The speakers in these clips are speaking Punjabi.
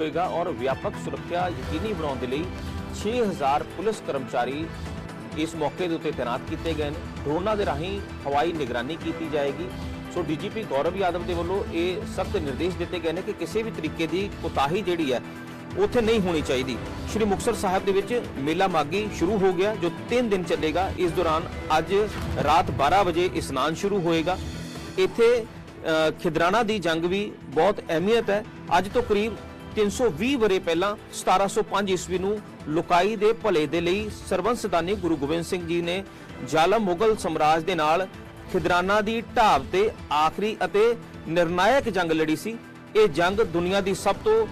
ਹੋਏਗਾ ਔਰ ਵਿਆਪਕ ਸੁਰੱਖਿਆ ਯਕੀਨੀ ਬਣਾਉਣ ਦੇ ਲਈ 6000 ਪੁਲਿਸ ਕਰਮਚਾਰੀ ਇਸ ਮੌਕੇ ਦੇ ਉੱਤੇ ਤਾਇਨਾਤ ਕੀਤੇ ਗਏ ਨੇ। ਡਰੋਨਾਂ ਦੇ ਰਾਹੀਂ ਹਵਾਈ ਨਿਗਰਾਨੀ ਕੀਤੀ ਜਾਏਗੀ। ਸੋ ਡੀਜੀਪੀ ਗੌਰਵ ਯਾਦਵ ਦੇ ਵੱਲੋਂ ਇਹ ਸਖਤ ਨਿਰਦੇਸ਼ ਦਿੱਤੇ ਗਏ ਨੇ ਕਿ ਕਿਸੇ ਵੀ ਤਰੀਕੇ ਦੀ ਕੋਤਾਹੀ ਜਿਹੜੀ ਹੈ, ਉੱਥੇ ਨਹੀਂ ਹੋਣੀ ਚਾਹੀਦੀ। ਸ਼੍ਰੀ ਮੁਕਤਸਰ ਸਾਹਿਬ ਦੇ ਵਿੱਚ ਮੇਲਾ ਮਾਗੀ ਸ਼ੁਰੂ ਹੋ ਗਿਆ, ਜੋ 3 ਦਿਨ ਚੱਲੇਗਾ। ਇਸ ਦੌਰਾਨ ਅੱਜ ਰਾਤ 12 ਵਜੇ ਇਸ਼ਨਾਨ ਸ਼ੁਰੂ ਹੋਏਗਾ। ਇੱਥੇ ਖਿਦਰਾਣਾ ਦੀ ਜੰਗ ਵੀ ਬਹੁਤ ਅਹਿਮੀਅਤ ਹੈ। ਅੱਜ ਤੋਂ ਕਰੀਬ 320 ਵਰੇ ਪਹਿਲਾਂ 1705 ਈਸਵੀ ਨੂੰ ਲੁਕਾਈ ਦੇ ਭਲੇ ਦੇ ਲਈ ਸਰਬੰਸਦਾਨੀ ਗੁਰੂ ਗੋਬਿੰਦ ਸਿੰਘ ਜੀ ਨੇ ਜ਼ਾਲਮ ਮੁਗਲ ਸਮਰਾਜ ਦੇ ਨਾਲ ਖਿਦਰਾਣਾ ਦੀ ਢਾਬ ਤੇ ਆਖਰੀ ਅਤੇ ਨਿਰਣਾਇਕ ਜੰਗ ਲੜੀ ਸੀ। ਇਹ ਜੰਗ ਦੁਨੀਆ ਦੀ ਸਭ ਤੋਂ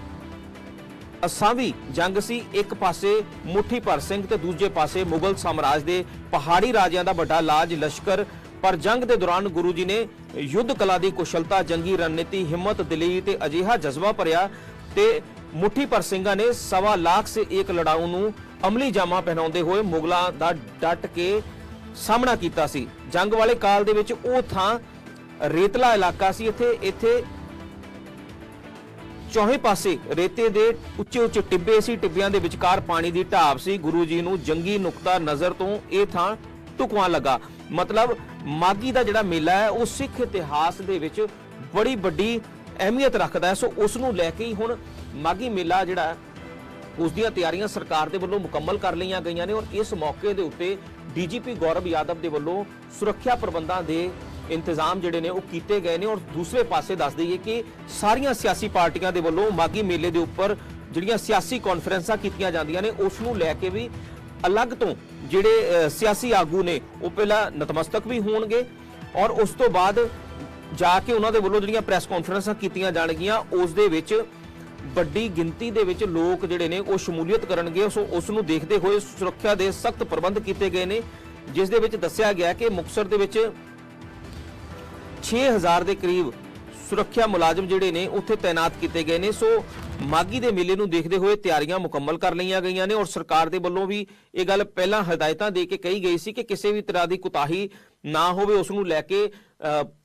ਅਸਾਵੀ ਜੰਗ ਸੀ। ਇੱਕ ਪਾਸੇ ਮੁੱਠੀ ਭਰ ਸਿੰਘ ਤੇ ਦੂਜੇ ਪਾਸੇ ਮੁਗਲ ਸਾਮਰਾਜ ਦੇ ਪਹਾੜੀ ਰਾਜਿਆਂ ਦਾ ਵੱਡਾ ਲਾਜ ਲਸ਼ਕਰ। ਪਰ ਜੰਗ ਦੇ ਦੌਰਾਨ ਗੁਰੂ ਜੀ ਨੇ ਯੁੱਧ ਕਲਾ ਦੀ ਕੁਸ਼ਲਤਾ, ਜੰਗੀ ਰਣਨੀਤੀ, ਹਿੰਮਤ, ਦਿਲੀ ਤੇ ਅਜੀਹਾ ਜਜ਼ਬਾ ਭਰਿਆ ਤੇ ਮੁੱਠੀ ਭਰ ਸਿੰਘਾਂ ਨੇ ਸਵਾ ਲੱਖ ਸੇ ਇੱਕ ਲੜਾਊ ਨੂੰ ਅਮਲੀ ਜਾਮਾ ਪਹਿਨਾਉਂਦੇ ਹੋਏ ਮੁਗਲਾਂ ਦਾ ਡਟ ਕੇ ਸਾਹਮਣਾ ਕੀਤਾ ਸੀ। ਜੰਗ ਵਾਲੇ ਕਾਲ ਦੇ ਵਿੱਚ ਉਹ ਥਾਂ ਰੇਤਲਾ ਇਲਾਕਾ ਸੀ। ਇੱਥੇ ਇੱਥੇ ਚੌਵੇਂ ਪਾਸੇ ਰੇਤੇ ਦੇ ਉੱਚੇ ਉੱਚੇ ਟਿੱਬੇ ਸੀ। ਟਿੱਬਿਆਂ ਦੇ ਵਿਚਕਾਰ ਪਾਣੀ ਦੀ ਢਾਬ ਸੀ। ਗੁਰੂ ਜੀ ਨੂੰ ਜੰਗੀ ਨੁਕਤਾ ਨਜ਼ਰ ਤੋਂ ਇਹ ਥਾਂ ਢੁਕਵਾਂ ਲੱਗਾ। ਮਤਲਬ ਮਾਗੀ ਦਾ ਜਿਹੜਾ ਮੇਲਾ ਹੈ, ਉਹ ਸਿੱਖ ਇਤਿਹਾਸ ਦੇ ਵਿੱਚ ਬੜੀ ਵੱਡੀ ਅਹਿਮੀਅਤ ਰੱਖਦਾ ਹੈ, ਸੋ ਉਸ ਨੂੰ ਲੈ ਕੇ ਹੀ ਹੁਣ ਮਾਗੀ ਮੇਲਾ ਜਿਹੜਾ ਉਸ ਦੀਆਂ ਤਿਆਰੀਆਂ ਸਰਕਾਰ ਦੇ ਵੱਲੋਂ ਮੁਕੰਮਲ ਕਰ ਲਈਆਂ ਗਈਆਂ ਨੇ ਔਰ ਇਸ ਮੌਕੇ ਦੇ ਉੱਤੇ ਡੀਜੀਪੀ ਗੌਰਵ ਯਾਦਵ ਦੇ ਵੱਲੋਂ ਸੁਰੱਖਿਆ ਪ੍ਰਬੰਧਾਂ ਦੇ ਇੰਤਜ਼ਾਮ ਜਿਹੜੇ ਨੇ ਉਹ ਕੀਤੇ ਗਏ ਨੇ ਔਰ ਦੂਸਰੇ ਪਾਸੇ ਦੱਸ ਦਈਏ ਕਿ ਸਾਰੀਆਂ ਸਿਆਸੀ ਪਾਰਟੀਆਂ ਦੇ ਵੱਲੋਂ ਮਾਗੀ ਮੇਲੇ ਦੇ ਉੱਪਰ ਜਿਹੜੀਆਂ ਸਿਆਸੀ ਕਾਨਫਰੰਸਾਂ ਕੀਤੀਆਂ ਜਾਂਦੀਆਂ ਨੇ, ਉਸ ਨੂੰ ਲੈ ਕੇ ਵੀ ਅਲੱਗ ਤੋਂ ਜਿਹੜੇ ਸਿਆਸੀ ਆਗੂ ਨੇ, ਉਹ ਪਹਿਲਾਂ ਨਤਮਸਤਕ ਵੀ ਹੋਣਗੇ ਔਰ ਉਸ ਤੋਂ ਬਾਅਦ ਜਾ ਕੇ ਉਹਨਾਂ ਦੇ ਵੱਲੋਂ ਜਿਹੜੀਆਂ ਪ੍ਰੈਸ ਕਾਨਫਰੰਸਾਂ ਕੀਤੀਆਂ ਜਾਣਗੀਆਂ, ਉਸ ਦੇ ਵਿੱਚ ਵੱਡੀ ਗਿਣਤੀ ਦੇ ਵਿੱਚ ਲੋਕ ਜਿਹੜੇ ਨੇ ਉਹ ਸ਼ਮੂਲੀਅਤ ਕਰਨਗੇ। ਸੋ ਉਸ ਨੂੰ ਦੇਖਦੇ ਹੋਏ ਸੁਰੱਖਿਆ ਦੇ ਸਖਤ ਪ੍ਰਬੰਧ ਕੀਤੇ ਗਏ ਨੇ, ਜਿਸ ਦੇ ਵਿੱਚ ਦੱਸਿਆ ਗਿਆ ਕਿ ਮੁਕਸਰ ਦੇ ਵਿੱਚ 6000 ਦੇ ਕਰੀਬ ਸੁਰੱਖਿਆ ਮੁਲਾਜ਼ਮ ਜਿਹੜੇ ਨੇ ਉੱਥੇ ਤਾਇਨਾਤ ਕੀਤੇ ਗਏ ਨੇ। ਸੋ ਮਾਗੀ ਦੇ ਮੇਲੇ ਨੂੰ ਦੇਖਦੇ ਹੋਏ ਤਿਆਰੀਆਂ ਮੁਕੰਮਲ ਕਰ ਲਈਆਂ ਗਈਆਂ ਨੇ ਔਰ ਸਰਕਾਰ ਦੇ ਵੱਲੋਂ ਵੀ ਇਹ ਗੱਲ ਪਹਿਲਾਂ ਹਦਾਇਤਾਂ ਦੇ ਕੇ ਕਹੀ ਗਈ ਸੀ ਕਿ ਕਿਸੇ ਵੀ ਤਰ੍ਹਾਂ ਦੀ ਕੁਤਾਹੀ ਨਾ ਹੋਵੇ ਉਸ ਨੂੰ ਲੈ ਕੇ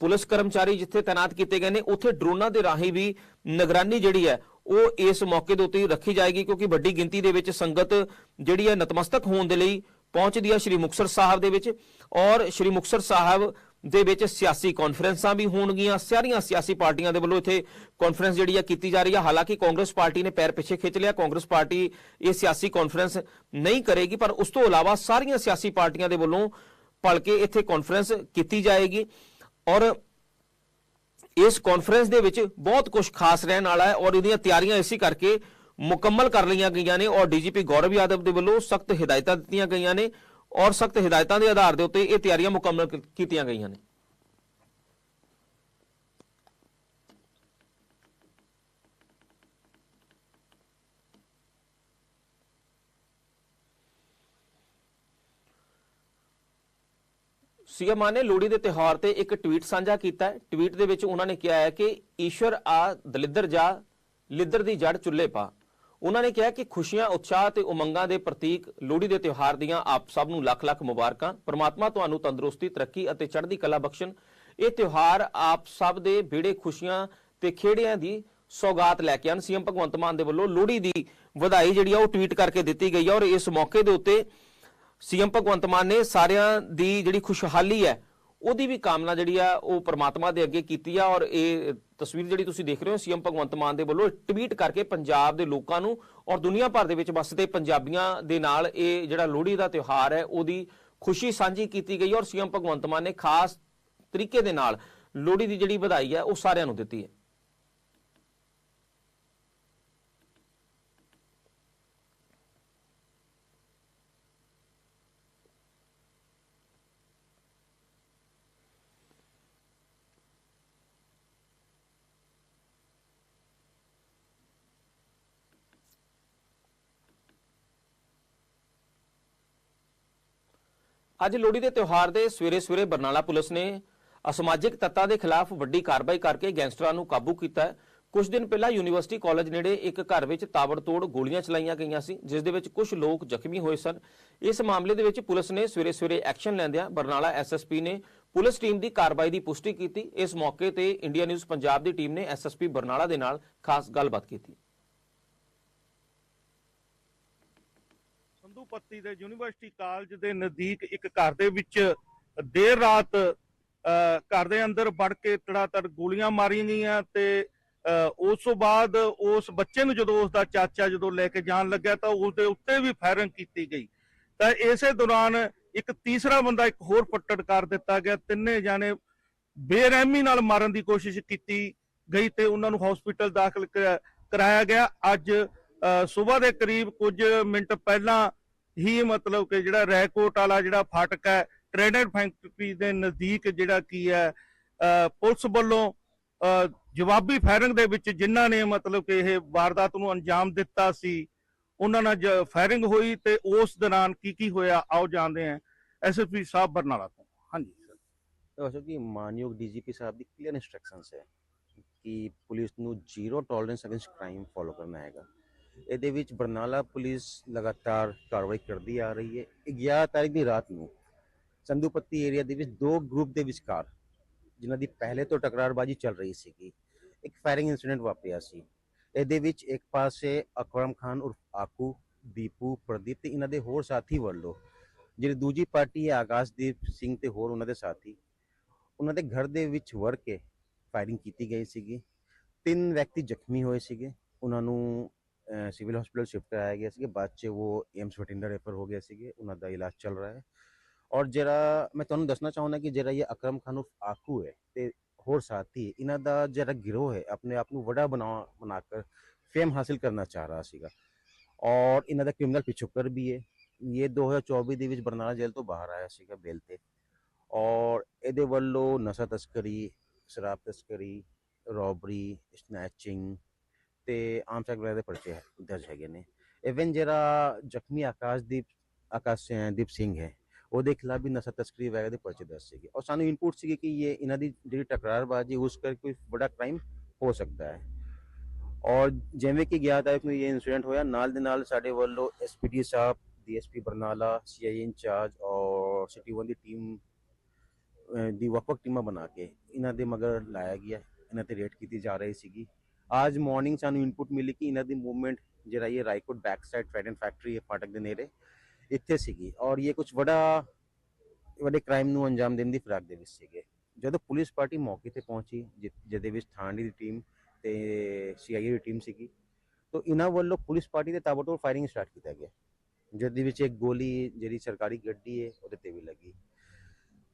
ਪੁਲਿਸ ਕਰਮਚਾਰੀ ਜਿੱਥੇ ਤਾਇਨਾਤ ਕੀਤੇ ਗਏ ਨੇ, ਉੱਥੇ ਡਰੋਨਾਂ ਦੇ ਰਾਹੀਂ ਵੀ ਨਿਗਰਾਨੀ ਜਿਹੜੀ ਹੈ, ਉਹ ਇਸ ਮੌਕੇ ਦੇ ਉੱਤੇ ਰੱਖੀ ਜਾਏਗੀ, ਕਿਉਂਕਿ ਵੱਡੀ ਗਿਣਤੀ ਦੇ ਵਿੱਚ ਸੰਗਤ ਜਿਹੜੀ ਹੈ ਨਤਮਸਤਕ ਹੋਣ ਦੇ ਲਈ ਪਹੁੰਚਦੀ ਹੈ ਸ਼੍ਰੀ ਮੁਕਤਸਰ ਸਾਹਿਬ ਦੇ ਵਿੱਚ। ਔਰ ਸ਼੍ਰੀ ਮੁਕਤਸਰ ਸਾਹਿਬ ਦੇ ਵਿੱਚ ਸਿਆਸੀ ਕਾਨਫਰੰਸਾਂ ਵੀ ਹੋਣਗੀਆਂ, ਸਾਰੀਆਂ ਸਿਆਸੀ ਪਾਰਟੀਆਂ ਦੇ ਵੱਲੋਂ ਇੱਥੇ ਕਾਨਫਰੰਸ ਜਿਹੜੀ ਆ ਕੀਤੀ ਜਾ ਰਹੀ ਹੈ। ਹਾਲਾਂਕਿ ਕਾਂਗਰਸ ਪਾਰਟੀ ਨੇ ਪੈਰ ਪਿੱਛੇ ਖਿੱਚ ਲਿਆ, ਕਾਂਗਰਸ ਪਾਰਟੀ ਇਹ ਸਿਆਸੀ ਕਾਨਫਰੰਸ ਨਹੀਂ ਕਰੇਗੀ, ਪਰ ਉਸ ਤੋਂ ਇਲਾਵਾ ਸਾਰੀਆਂ ਸਿਆਸੀ ਪਾਰਟੀਆਂ ਦੇ ਵੱਲੋਂ ਭਲਕੇ ਇੱਥੇ ਕਾਨਫਰੰਸ ਕੀਤੀ ਜਾਏਗੀ। ਔਰ ਇਸ ਕਾਨਫਰੰਸ ਦੇ ਵਿੱਚ ਬਹੁਤ ਕੁਝ ਖਾਸ ਰਹਿਣ ਵਾਲਾ ਹੈ ਔਰ ਇਹਦੀਆਂ ਤਿਆਰੀਆਂ ਇਸੇ ਕਰਕੇ ਮੁਕੰਮਲ ਕਰ ਲਈਆਂ ਗਈਆਂ ਨੇ ਔਰ ਡੀਜੀਪੀ ਗੌਰਵ ਯਾਦਵ ਦੇ ਵੱਲੋਂ ਸਖਤ ਹਦਾਇਤਾਂ ਦਿੱਤੀਆਂ ਗਈਆਂ ਨੇ ਔਰ ਸਖਤ ਹਦਾਇਤਾਂ ਦੇ ਆਧਾਰ ਦੇ ਉੱਤੇ ਇਹ ਤਿਆਰੀਆਂ ਮੁਕੰਮਲ ਕੀਤੀਆਂ ਗਈਆਂ ਨੇ। ਸੀਐਮ ਨੇ ਲੋਹੜੀ ਦੇ ਤਿਉਹਾਰ ਤੇ ਇੱਕ ਟਵੀਟ ਸਾਂਝਾ ਕੀਤਾ ਹੈ। ਟਵੀਟ ਦੇ ਵਿੱਚ ਉਹਨਾਂ ਨੇ ਕਿਹਾ ਹੈ ਕਿ ਈਸ਼ਵਰ ਆ ਦਲਿੱਦਰ ਜਾ, ਲਿੱਦਰ ਦੀ ਜੜ ਚੁੱਲ੍ਹੇ ਪਾ। ਉਹਨਾਂ ਨੇ ਕਿਹਾ ਕਿ ਖੁਸ਼ੀਆਂ, ਉਤਸ਼ਾਹ ਤੇ ਉਮੰਗਾਂ ਦੇ ਪ੍ਰਤੀਕ ਲੋਹੜੀ ਦੇ ਤਿਉਹਾਰ ਦੀਆਂ ਆਪ ਸਭ ਨੂੰ ਲੱਖ ਲੱਖ ਮੁਬਾਰਕਾਂ। ਪ੍ਰਮਾਤਮਾ ਤੁਹਾਨੂੰ ਤੰਦਰੁਸਤੀ, ਤਰੱਕੀ ਅਤੇ ਚੜ੍ਹਦੀ ਕਲਾ ਬਖਸ਼ਣ। ਇਹ ਤਿਉਹਾਰ ਆਪ ਸਭ ਦੇ ਬੇੜੇ ਖੁਸ਼ੀਆਂ ਤੇ ਖੇੜਿਆਂ ਦੀ ਸੌਗਾਤ ਲੈ ਕੇ ਆਨ ਸੀਐਮ ਭਗਵੰਤ ਮਾਨ ਦੇ ਵੱਲੋਂ ਲੋਹੜੀ ਦੀ ਵਧਾਈ ਜਿਹੜੀ ਆ ਉਹ ਟਵੀਟ ਕਰਕੇ ਦਿੱਤੀ ਗਈ ਹੈ ਔਰ ਇਸ ਮੌਕੇ ਦੇ ਉੱਤੇ ਸੀਐਮ ਭਗਵੰਤ ਮਾਨ ਨੇ ਸਾਰਿਆਂ ਦੀ ਜਿਹੜੀ ਖੁਸ਼ਹਾਲੀ ਹੈ, ਉਹਦੀ ਵੀ ਕਾਮਨਾ ਜਿਹੜੀ ਆ, ਉਹ ਪ੍ਰਮਾਤਮਾ ਦੇ ਅੱਗੇ ਕੀਤੀ ਆ ਔਰ ਇਹ ਤਸਵੀਰ ਜਿਹੜੀ ਤੁਸੀਂ ਦੇਖ ਰਹੇ ਹੋ, ਸੀਐਮ ਭਗਵੰਤ ਮਾਨ ਦੇ ਵੱਲੋਂ ਟਵੀਟ ਕਰਕੇ ਪੰਜਾਬ ਦੇ ਲੋਕਾਂ ਨੂੰ ਔਰ ਦੁਨੀਆ ਭਰ ਦੇ ਵਿੱਚ ਵਸਦੇ ਪੰਜਾਬੀਆਂ ਦੇ ਨਾਲ ਇਹ ਜਿਹੜਾ ਲੋਹੜੀ ਦਾ ਤਿਉਹਾਰ ਹੈ, ਉਹਦੀ ਖੁਸ਼ੀ ਸਾਂਝੀ ਕੀਤੀ ਗਈ ਔਰ ਸੀਐਮ ਭਗਵੰਤ ਮਾਨ ਨੇ ਖਾਸ ਤਰੀਕੇ ਦੇ ਨਾਲ ਲੋਹੜੀ ਦੀ ਜਿਹੜੀ ਵਧਾਈ ਹੈ, ਉਹ ਸਾਰਿਆਂ ਨੂੰ ਦਿੱਤੀ ਹੈ। ਅੱਜ ਲੋਹੜੀ ਦੇ ਤਿਉਹਾਰ ਦੇ ਸਵੇਰੇ ਸਵੇਰੇ ਬਰਨਾਲਾ ਪੁਲਿਸ ਨੇ ਅਸਮਾਜਿਕ ਤੱਤਾਂ ਦੇ ਖਿਲਾਫ ਵੱਡੀ ਕਾਰਵਾਈ ਕਰਕੇ ਗੈਂਗਸਟਰਾਂ ਨੂੰ ਕਾਬੂ ਕੀਤਾ। ਹੈ ਕੁਝ ਦਿਨ ਪਹਿਲਾਂ ਯੂਨੀਵਰਸਿਟੀ ਕਾਲਜ ਨੇੜੇ ਇੱਕ ਘਰ ਵਿੱਚ ਤਾਬੜਤੋੜ ਗੋਲੀਆਂ ਚਲਾਈਆਂ ਗਈਆਂ ਸੀ, ਜਿਸ ਦੇ ਵਿੱਚ ਕੁਝ ਲੋਕ ਜ਼ਖਮੀ ਹੋਏ ਸਨ। ਇਸ ਮਾਮਲੇ ਦੇ ਵਿੱਚ ਪੁਲਿਸ ਨੇ ਸਵੇਰੇ ਸਵੇਰੇ ਐਕਸ਼ਨ ਲੈਂਦਿਆਂ ਬਰਨਾਲਾ ਐਸਐਸਪੀ ਨੇ ਪੁਲਿਸ ਟੀਮ ਦੀ ਕਾਰਵਾਈ ਦੀ ਪੁਸ਼ਟੀ ਕੀਤੀ। ਇਸ ਮੌਕੇ ਤੇ ਇੰਡੀਆ ਨਿਊਜ਼ ਪੰਜਾਬ ਦੀ ਟੀਮ ਨੇ ਐਸਐਸਪੀ ਬਰਨਾਲਾ ਦੇ ਨਾਲ ਖਾਸ ਗੱਲਬਾਤ ਕੀਤੀ ਸੰਧੂ ਪੱਤੀ ਦੇ ਯੂਨੀਵਰਸਿਟੀ ਕਾਲਜ ਦੇ ਨਜ਼ਦੀਕ ਇੱਕ ਘਰ ਦੇ ਵਿੱਚ ਦੇਰ ਰਾਤ ਘਰ ਦੇ ਅੰਦਰ ਵੜ ਕੇ ਤੜਾਤੜ ਗੋਲੀਆਂ ਮਾਰੀਆਂ ਗਈਆਂ ਤੇ ਉਸ ਤੋਂ ਬਾਅਦ ਉਸ ਬੱਚੇ ਨੂੰ ਜਦੋਂ ਉਸ ਦਾ ਚਾਚਾ ਜਦੋਂ ਲੈ ਕੇ ਜਾਣ ਲੱਗਿਆ ਤਾਂ ਉਸ ਦੇ ਉੱਤੇ ਵੀ ਫਾਇਰਿੰਗ ਕੀਤੀ ਗਈ। ਤਾਂ ਇਸੇ ਦੌਰਾਨ ਇੱਕ ਤੀਸਰਾ ਬੰਦਾ ਇੱਕ ਹੋਰ ਪੱਟੜ ਕਰ ਦਿੱਤਾ ਗਿਆ। ਤਿੰਨੇ ਜਾਣੇ ਬੇਰਹਿਮੀ ਨਾਲ ਮਾਰਨ ਦੀ ਕੋਸ਼ਿਸ਼ ਕੀਤੀ ਗਈ ਤੇ ਉਹਨਾਂ ਨੂੰ ਹਸਪੀਟਲ ਦਾਖਲ ਕਰਾਇਆ ਗਿਆ। ਅੱਜ ਸਵੇਰ ਦੇ ਕਰੀਬ ਕੁਝ ਮਿੰਟ ਪਹਿਲਾਂ ਹੀ ਮਤਲਬ ਕਿ ਜਿਹੜਾ ਰੈਕੋਟ ਵਾਲਾ ਜਿਹੜਾ ਫਾਟਕ ਹੈ ਟ੍ਰੇਡਰ ਫੈਕਟਰੀ ਦੇ ਨਜ਼ਦੀਕ ਜਿਹੜਾ ਕੀ ਹੈ ਪੁਲਿਸ ਵੱਲੋਂ ਜਵਾਬੀ ਫਾਇਰਿੰਗ ਦੇ ਵਿੱਚ ਜਿਨ੍ਹਾਂ ਨੇ ਮਤਲਬ ਕਿ ਇਹ ਵਾਰਦਾਤ ਨੂੰ ਅੰਜਾਮ ਦਿੱਤਾ ਸੀ, ਉਹਨਾਂ ਨਾਲ ਫਾਇਰਿੰਗ ਹੋਈ ਤੇ ਉਸ ਦੌਰਾਨ ਕੀ ਕੀ ਹੋਇਆ, ਆਓ ਜਾਣਦੇ ਹਾਂ। ਐਸਐਸਪੀ ਸਾਹਿਬ ਬਰਨਾਲਾ ਤੋਂ। ਹਾਂਜੀ ਸਰ ਦੇਖੋ ਕਿ ਮਾਨਯੋਗ ਡੀਜੀਪੀ ਸਾਹਿਬ ਦੀ ਕਲੀਅਰ ਇਨਸਟਰਕਸ਼ਨਸ ਹੈ ਕਿ ਪੁਲਿਸ ਨੂੰ zero tolerance against crime follow ਕਰਨਾ ਹੈਗਾ। ਇਹਦੇ ਵਿੱਚ ਬਰਨਾਲਾ ਪੁਲਿਸ ਲਗਾਤਾਰ ਕਾਰਵਾਈ ਕਰਦੀ ਆ ਰਹੀ ਹੈ। 11 ਤਾਰੀਖ ਦੀ ਰਾਤ ਨੂੰ ਸੰਧੂਪੱਤੀ ਏਰੀਆ ਦੇ ਵਿੱਚ ਦੋ ਗਰੁੱਪ ਦੇ ਵਿਚਕਾਰ, ਜਿਨ੍ਹਾਂ ਦੀ ਪਹਿਲੇ ਤੋਂ ਟਕਰਾਰਬਾਜ਼ੀ ਚੱਲ ਰਹੀ ਸੀਗੀ, ਇੱਕ ਫਾਇਰਿੰਗ ਇਨਸੀਡੈਂਟ ਵਾਪਰਿਆ ਸੀ। ਇਹਦੇ ਵਿੱਚ ਇੱਕ ਪਾਸੇ ਅਕਰਮ ਖਾਨ ਉਰਫ ਆਕੂ, ਦੀਪੂ, ਪ੍ਰਦੀਪ ਤੇ ਇਹਨਾਂ ਦੇ ਹੋਰ ਸਾਥੀ ਵੱਲੋਂ, ਜਿਹੜੀ ਦੂਜੀ ਪਾਰਟੀ ਹੈ ਆਕਾਸ਼ਦੀਪ ਸਿੰਘ ਤੇ ਹੋਰ ਉਹਨਾਂ ਦੇ ਸਾਥੀ, ਉਹਨਾਂ ਦੇ ਘਰ ਦੇ ਵਿੱਚ ਵੜ ਕੇ ਫਾਇਰਿੰਗ ਕੀਤੀ ਗਈ ਸੀਗੀ। ਤਿੰਨ ਵਿਅਕਤੀ ਜ਼ਖਮੀ ਹੋਏ ਸੀਗੇ। ਉਹਨਾਂ ਨੂੰ ਸਿਵਲ ਹਸਪੀਟਲ ਸ਼ਿਫਟ ਕਰਾਇਆ ਗਿਆ ਸੀਗਾ ਬਾਅਦ ਚ ਉਹ ਏਮਸ ਬਠਿੰਡਾ ਰੈਫਰ ਹੋ ਗਏ ਸੀਗੇ ਉਹਨਾਂ ਦਾ ਇਲਾਜ ਚੱਲ ਰਿਹਾ ਹੈ ਔਰ ਜਿਹੜਾ ਮੈਂ ਤੁਹਾਨੂੰ ਦੱਸਣਾ ਚਾਹੁੰਦਾ ਕਿ ਜਿਹੜਾ ਇਹ ਅਕਰਮ ਖਾਨ ਉਰਫ ਆਕੂ ਹੈ ਤੇ ਹੋਰ ਸਾਥੀ ਇਹਨਾਂ ਦਾ ਜਿਹੜਾ ਗਿਰੋਹ ਹੈ ਆਪਣੇ ਆਪ ਨੂੰ ਵੱਡਾ ਬਣਾ ਬਣਾ ਕਰ ਫੇਮ ਹਾਸਿਲ ਕਰਨਾ ਚਾਹ ਰਿਹਾ ਸੀਗਾ ਔਰ ਇਹਨਾਂ ਦਾ ਕ੍ਰਿਮੀਨਲ ਪਿਛੋਕਰ ਵੀ ਹੈ ਇਹ 2024 ਦੇ ਵਿੱਚ ਬਰਨਾਲਾ ਜੇਲ੍ਹ ਤੋਂ ਬਾਹਰ ਆਇਆ ਸੀਗਾ ਬੇਲ ਤੇ ਔਰ ਇਹਦੇ ਵੱਲੋਂ ਨਸ਼ਾ ਤਸਕਰੀ ਸ਼ਰਾਬ ਤਸਕਰੀ ਰੋਬਰੀ ਸਨੈਚਿੰਗ ਤੇ ਆਮ ਚੱਕ ਵਗੈਰਾ ਦੇ ਪਰਚੇ ਦਰਜ ਹੈਗੇ ਨੇ। ਇਵਨ ਜਿਹੜਾ ਜ਼ਖਮੀ ਆਕਾਸ਼ਦੀਪ ਆਕਾਸ਼ ਦੀਪ ਸਿੰਘ ਹੈ, ਉਹਦੇ ਖਿਲਾਫ ਵੀ ਨਸ਼ਾ ਤਸਕਰੀ ਵਗੈਰਾ ਦੇ ਪਰਚੇ ਦਰਜ ਸੀਗੇ। ਔਰ ਸਾਨੂੰ ਇਨਪੁਟ ਸੀਗੇ ਕਿ ਇਹ ਇਹਨਾਂ ਦੀ ਜਿਹੜੀ ਟਕਰਾਰਬਾਜ਼ੀ, ਉਸ ਕਰਕੇ ਕੋਈ ਬੜਾ ਕ੍ਰਾਈਮ ਹੋ ਸਕਦਾ ਹੈ। ਔਰ ਜਿਵੇਂ ਕਿ ਗਿਆ ਤਾਰੀਖ ਨੂੰ ਇਹ ਇਨਸੀਡੈਂਟ ਹੋਇਆ, ਨਾਲ ਦੇ ਨਾਲ ਸਾਡੇ ਵੱਲੋਂ SPD sahib DSP Barnala CI incharge ਔਰ ਸਿਟੀ ਵਨ ਦੀ ਟੀਮ ਦੀ ਵੱਖ-ਵੱਖ ਟੀਮਾਂ ਬਣਾ ਕੇ ਇਹਨਾਂ ਦੇ ਮਗਰ ਲਾਇਆ ਗਿਆ। ਇਹਨਾਂ ਤੇ ਰੇਡ ਕੀਤੀ ਜਾ ਰਹੀ ਸੀਗੀ। ਅੱਜ ਮਾਰਨਿੰਗ ਸਾਨੂੰ ਇਨਪੁਟ ਮਿਲੀ ਕਿ ਇਹਨਾਂ ਦੀ ਮੂਵਮੈਂਟ ਜਿਹੜਾ ਇਹ Raikot back side Trident factory ਹੈ ਫਾਟਕ ਦੇ ਨੇੜੇ ਇੱਥੇ ਸੀਗੀ ਔਰ ਇਹ ਕੁਝ ਵੱਡਾ ਵੱਡੇ ਕ੍ਰਾਈਮ ਨੂੰ ਅੰਜਾਮ ਦੇਣ ਦੀ ਫਿਰਾਕ ਦੇ ਵਿੱਚ ਸੀਗੇ ਜਦੋਂ ਪੁਲਿਸ ਪਾਰਟੀ ਮੌਕੇ ਤੇ ਪਹੁੰਚੀ ਜਿ- ਜਿਹਦੇ ਵਿੱਚ ਥਾਣੇ ਦੀ ਟੀਮ ਤੇ ਸੀਆਈਏ ਦੀ ਟੀਮ ਸੀਗੀ ਤਾਂ ਇਹਨਾਂ ਵੱਲੋਂ ਪੁਲਿਸ ਪਾਰਟੀ ਦੇ ਤਾਬੜਤੋੜ ਫਾਇਰਿੰਗ ਸਟਾਰਟ ਕੀਤਾ ਗਿਆ ਜਿਹਦੇ ਵਿੱਚ ਇੱਕ ਗੋਲੀ ਜਿਹੜੀ ਸਰਕਾਰੀ ਗੱਡੀ ਹੈ ਉਹਦੇ ਤੇ ਵੀ ਲੱਗੀ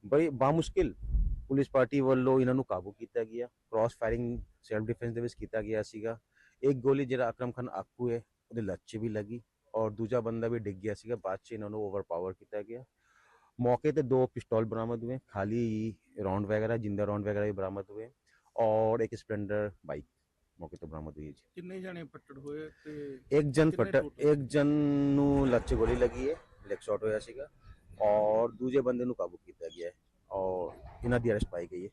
ਬੜੀ ਬਾਮੁਸ਼ਕਿਲ ਪੁਲਿਸ ਪਾਰਟੀ ਵੱਲੋਂ ਇਹਨਾਂ ਨੂੰ ਕਾਬੂ ਕੀਤਾ ਗਿਆ ਕ੍ਰਾਸ ਫਾਇਰਿੰਗ ਸੈਲਫ ਡਿਫੈਂਸ ਦੇ ਵਿੱਚ ਕੀਤਾ ਗਿਆ ਸੀਗਾ। ਇੱਕ ਗੋਲੀ ਜਿਹੜਾ ਅਕਰਮ ਖਾਨ ਆਕੂ ਹੈ ਉਹਦੇ ਲੱਤ ਵੀ ਲੱਗੀ ਔਰ ਦੂਜਾ ਬੰਦਾ ਵੀ ਡਿੱਗ ਗਿਆ ਸੀਗਾ ਬਾਅਦ 'ਚ ਇਹਨਾਂ ਨੂੰ ਓਵਰਪਾਵਰ ਕੀਤਾ ਗਿਆ। ਮੌਕੇ ਤੇ ਦੋ ਪਿਸਟਲ ਬਰਾਮਦ ਹੋਏ ਖਾਲੀ ਰਾਉਂਡ ਵਗੈਰਾ ਜਿੰਦਾ ਰਾਉਂਡ ਵਗੈਰਾ ਵੀ ਬਰਾਮਦ ਹੋਏ ਔਰ ਇੱਕ ਸਪਲੈਂਡਰ ਬਾਈਕ ਮੌਕੇ ਤੋਂ ਬਰਾਮਦ ਹੋਈ ਜੀ। ਕਿੰਨੇ ਜਣੇ ਪੱਟੜ ਹੋਏ ਤੇ ਇੱਕ ਜਨ ਪੱਟੜ ਇੱਕ ਜਨ ਨੂੰ ਲੱਚ ਗੋਲੀ ਲੱਗੀ ਹੈ ਲੈਗ ਸ਼ਾਟ ਹੋਇਆ ਸੀਗਾ ਔਰ ਦੂਜੇ ਬੰਦੇ ਨੂੰ ਕਾਬੂ ਕੀਤਾ ਗਿਆ ਔਰ ਇਹਨਾਂ ਦੀ ਅਰੈਸਟ ਪਾਈ ਗਈ ਹੈ।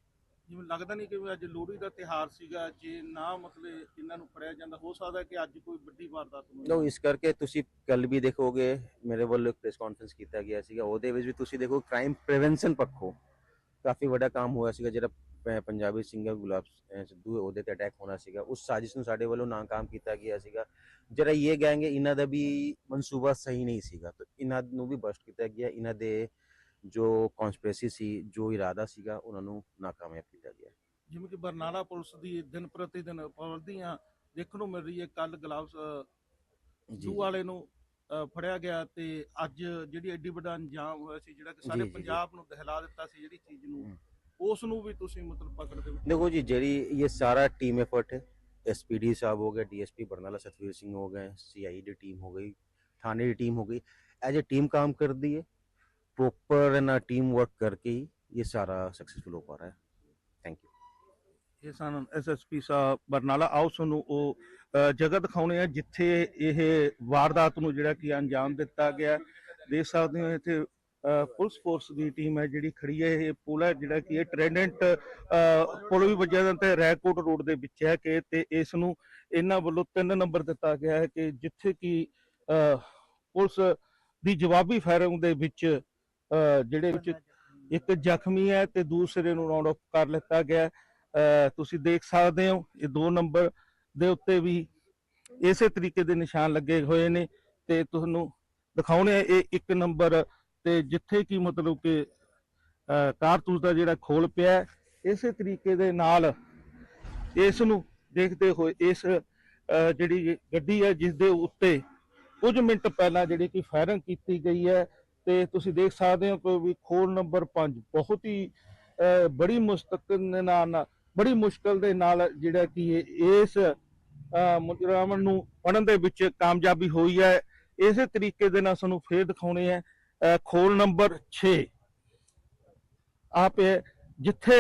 ਜਿਵੇਂ ਲੱਗਦਾ ਨਹੀਂ ਕਿ ਅੱਜ ਲੋਹੜੀ ਦਾ ਤਿਹਾਰ ਸੀਗਾ ਜੇ ਨਾ ਮਤਲਬ ਇਹਨਾਂ ਨੂੰ ਫੜਿਆ ਜਾਂਦਾ ਹੋ ਸਕਦਾ ਕਿ ਅੱਜ ਕੋਈ ਵੱਡੀ ਵਾਰਦਾਤ ਹੋਵੇ। ਲੋ ਇਸ ਕਰਕੇ ਤੁਸੀਂ ਕੱਲ ਵੀ ਦੇਖੋਗੇ ਮੇਰੇ ਵੱਲੋਂ ਇੱਕ ਪ੍ਰੈਸ ਕਾਨਫਰੰਸ ਕੀਤਾ ਗਿਆ ਸੀਗਾ ਉਹਦੇ ਵਿੱਚ ਵੀ ਤੁਸੀਂ ਦੇਖੋ ਕ੍ਰਾਈਮ ਪ੍ਰੀਵੈਂਸ਼ਨ ਪੱਖੋਂ ਕਾਫੀ ਵੱਡਾ ਕੰਮ ਹੋਇਆ ਸੀਗਾ ਜਿਹੜਾ ਪੰਜਾਬੀ ਸਿੰਗਰ ਗੁਲਾਬ ਸਿੱਧੂ ਉਹਦੇ ਤੇ ਅਟੈਕ ਹੋਣਾ ਸੀਗਾ। ਉਸ ਸਾਜ਼ਿਸ਼ ਨੂੰ ਸਾਡੇ ਵੱਲੋਂ ਨਾਕਾਮ ਕੀਤਾ ਗਿਆ ਸੀਗਾ। ਜਿਹੜਾ ਇਹ ਗੈਂਗ ਇਹਨਾਂ ਦਾ ਵੀ ਮਨਸੂਬਾ ਸਹੀ ਨਹੀਂ ਸੀਗਾ ਤਾਂ ਇਹਨਾਂ ਨੂੰ ਵੀ ਬਸਟ ਕੀਤਾ ਗਿਆ ਇਹਨਾਂ ਦੇ ਜੋ ਕਨਸਪੀਰੇਸੀ ਸੀ ਜੋ ਇਰਾਦਾ ਸੀਗਾ ਉਹਨਾਂ ਨੂੰ ਨਾਕਾਮਯਾਬ ਕੀਤਾ ਗਿਆ। ਜਿਵੇਂ ਕਿ ਬਰਨਾਲਾ ਪੁਲਿਸ ਦੀ ਦਿਨ ਪ੍ਰਤੀ ਦਿਨ ਪਾਬੰਦੀਆਂ ਦੇਖਣ ਨੂੰ ਮਿਲ ਰਹੀ ਹੈ ਕੱਲ ਗਲਾਬ ਜੂ। ਵਾਲੇ ਨੂੰ ਫੜਿਆ ਗਿਆ ਤੇ ਅੱਜ ਜਿਹੜੀ ਐਡੀ ਵੱਡਾ ਅੰਜਾਮ ਹੋਇਆ ਸੀ ਜਿਹੜਾ ਕਿ ਸਾਰੇ ਪੰਜਾਬ ਨੂੰ ਦਹਿਲਾ ਦਿੱਤਾ ਸੀ ਜਿਹੜੀ ਚੀਜ਼ ਨੂੰ ਉਸ ਨੂੰ ਵੀ ਤੁਸੀਂ ਮਤਲਬ ਪਕੜਦੇ ਹੋ ਦੇਖੋ ਜੀ ਜਿਹੜੀ ਇਹ ਸਾਰਾ ਟੀਮ ਐਫਰਟ ਹੈ ਐਸਪੀਡੀ ਸਾਹਿਬ ਹੋ ਗਏ ਡੀਐਸਪੀ ਬਰਨਾਲਾ ਸਤਵੀਰ ਸਿੰਘ ਹੋ ਗਏ ਸੀਆਈਡੀ ਟੀਮ ਹੋ ਗਈ ਥਾਣੇ ਦੀ ਟੀਮ ਹੋ ਗਈ ਐਜ ਅ ਟੀਮ ਕੰਮ ਕਰਦੀ ਹੈ प्रॉपर ना टीम वर्क करके ही ये सारा सक्सेसफुल हो पा रहा है थैंक यू ਇਹ ਸਨ ਐਸਐਸਪੀ ਸਾਹਿਬ ਬਰਨਾਲਾ ਆਓ ਸਾਨੂੰ ਉਹ ਅ, ਜਗ੍ਹਾ ਦਿਖਾਉਣੇ ਆ ਜਿੱਥੇ ਇਹ ਵਾਰਦਾਤ ਨੂੰ ਜਿਹੜਾ ਕਿ ਅੰਜਾਮ ਦਿੱਤਾ ਗਿਆ ਹੈ। ਦੇਖ ਸਕਦੇ ਹੋ ਇੱਥੇ ਅ, ਪੁਲਿਸ ਫੋਰਸ ਦੀ ਟੀਮ ਹੈ ਜਿਹੜੀ ਖੜੀ ਹੈ ਇਹ ਪੁਲ ਹੈ ਜਿਹੜਾ ਕਿ ਇਹ ਟ੍ਰੈਂਡੈਂਟ ਪੁਲ ਵੀ ਵੱਜਿਆ ਜਾਂਦਾ ਤੇ ਰੈਕੋਟ ਰੋਡ ਦੇ ਵਿੱਚ ਹੈ ਕਿ ਤੇ ਇਸ ਨੂੰ ਇਹਨਾਂ ਵੱਲੋਂ ਤਿੰਨ ਨੰਬਰ ਦਿੱਤਾ ਗਿਆ ਹੈ ਕਿ ਜਿੱਥੇ ਕਿ ਅ, ਪੁਲਿਸ ਦੀ ਜਵਾਬੀ ਫਾਇਰਿੰਗ ਦੇ ਵਿੱਚ ਅ, ਜਿਹੜੇ ਵਿੱਚ ਇੱਕ ਜ਼ਖਮੀ ਹੈ ਤੇ ਦੂਸਰੇ ਨੂੰ ਰਾਉਂਡ ਅਪ ਕਰ ਲਿੱਤਾ ਗਿਆ ਤੁਸੀਂ ਦੇਖ ਸਕਦੇ ਹੋ, ਇਹ ਦੋ ਨੰਬਰ ਦੇ ਉੱਤੇ ਵੀ ਇਸੇ ਤਰੀਕੇ ਦੇ ਨਿਸ਼ਾਨ ਲੱਗੇ ਹੋਏ ਨੇ ਤੇ ਤੁਹਾਨੂੰ ਦਿਖਾਉਣੇ ਆ ਇਹ ਇੱਕ ਨੰਬਰ ਤੇ ਜਿੱਥੇ ਕੀ ਮਤਲਬ ਕਿ ਕਾਰਤੂਸ ਦਾ ਜਿਹੜਾ ਖੋਲ ਪਿਆ ਇਸੇ ਤਰੀਕੇ ਦੇ ਨਾਲ ਇਸ ਨੂੰ ਦੇਖਦੇ ਹੋਏ ਇਸ ਜਿਹੜੀ ਗੱਡੀ ਹੈ ਜਿਸ ਦੇ ਉੱਤੇ ਕੁਝ ਮਿੰਟ ਪਹਿਲਾਂ ਜਿਹੜੀ ਕਿ ਫਾਇਰਿੰਗ ਕੀਤੀ ਗਈ ਹੈ ਤੇ ਤੁਸੀਂ ਦੇਖ ਸਕਦੇ ਹੋ ਕਿ ਵੀ ਖੋਲ ਨੰਬਰ 5 ਬਹੁਤ ਹੀ ਬੜੀ ਮੁਸ਼ਕਲ ਦੇ ਨਾਲ ਬੜੀ ਮੁਸ਼ਕਲ ਦੇ ਨਾਲ ਜਿਹੜਾ ਕਿ ਇਸ ਮੁਜਰਮ ਨੂੰ ਫੜਨ ਦੇ ਵਿੱਚ ਕਾਮਯਾਬੀ ਹੋਈ ਹੈ। ਇਸੇ ਤਰੀਕੇ ਦੇ ਨਾਲ ਸਾਨੂੰ ਫੇਰ ਦਿਖਾਉਣੇ ਹੈ ਅਹ, ਖੋਲ ਨੰਬਰ 6 ਆਪ ਜਿੱਥੇ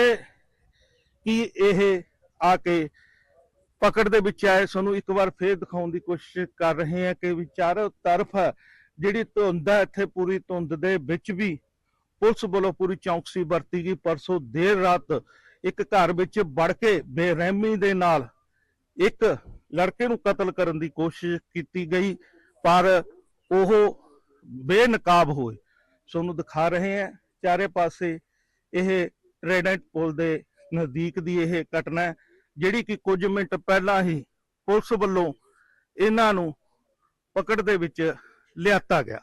ਕਿ ਇਹ ਆ ਕੇ ਪਕੜ ਦੇ ਵਿੱਚ ਆਏ ਸਾਨੂੰ ਇੱਕ ਵਾਰ ਫੇਰ ਦਿਖਾਉਣ ਦੀ ਕੋਸ਼ਿਸ਼ ਕਰ ਰਹੇ ਹਾਂ ਕਿ ਵੀ ਤਰਫ ਜਿਹੜੀ ਧੁੰਦ ਹੈ ਇੱਥੇ ਪੂਰੀ ਧੁੰਦ ਦੇ ਵਿੱਚ ਵੀ ਪੁਲਿਸ ਵੱਲੋਂ ਪੂਰੀ ਚੌਕਸੀ ਵਰਤੀ ਗਈ। ਪਰਸੋਂ ਦੇਰ ਰਾਤ ਇੱਕ ਘਰ ਵਿੱਚ ਵੜ ਕੇ ਬੇਰਹਿਮੀ ਦੇ ਨਾਲ ਇੱਕ ਲੜਕੇ ਨੂੰ ਕਤਲ ਕਰਨ ਦੀ ਕੋਸ਼ਿਸ਼ ਕੀਤੀ ਗਈ, ਪਰ ਉਹ ਬੇਨਕਾਬ ਹੋਏ। ਤੁਹਾਨੂੰ ਦਿਖਾ ਰਹੇ ਹਾਂ। ਚਾਰੇ ਪਾਸੇ ਇਹ ਟ੍ਰੇਡੈਂਟ ਪੁਲ ਦੇ ਨਜ਼ਦੀਕ ਦੀ ਇਹ ਘਟਨਾ ਹੈ, ਜਿਹੜੀ ਕਿ ਕੁਝ ਮਿੰਟ ਪਹਿਲਾਂ ਹੀ ਪੁਲਿਸ ਵੱਲੋਂ ਇਹਨਾਂ ਨੂੰ ਪਕੜ ਦੇ ਵਿੱਚ ਲਿਆਤਾ ਗਿਆ।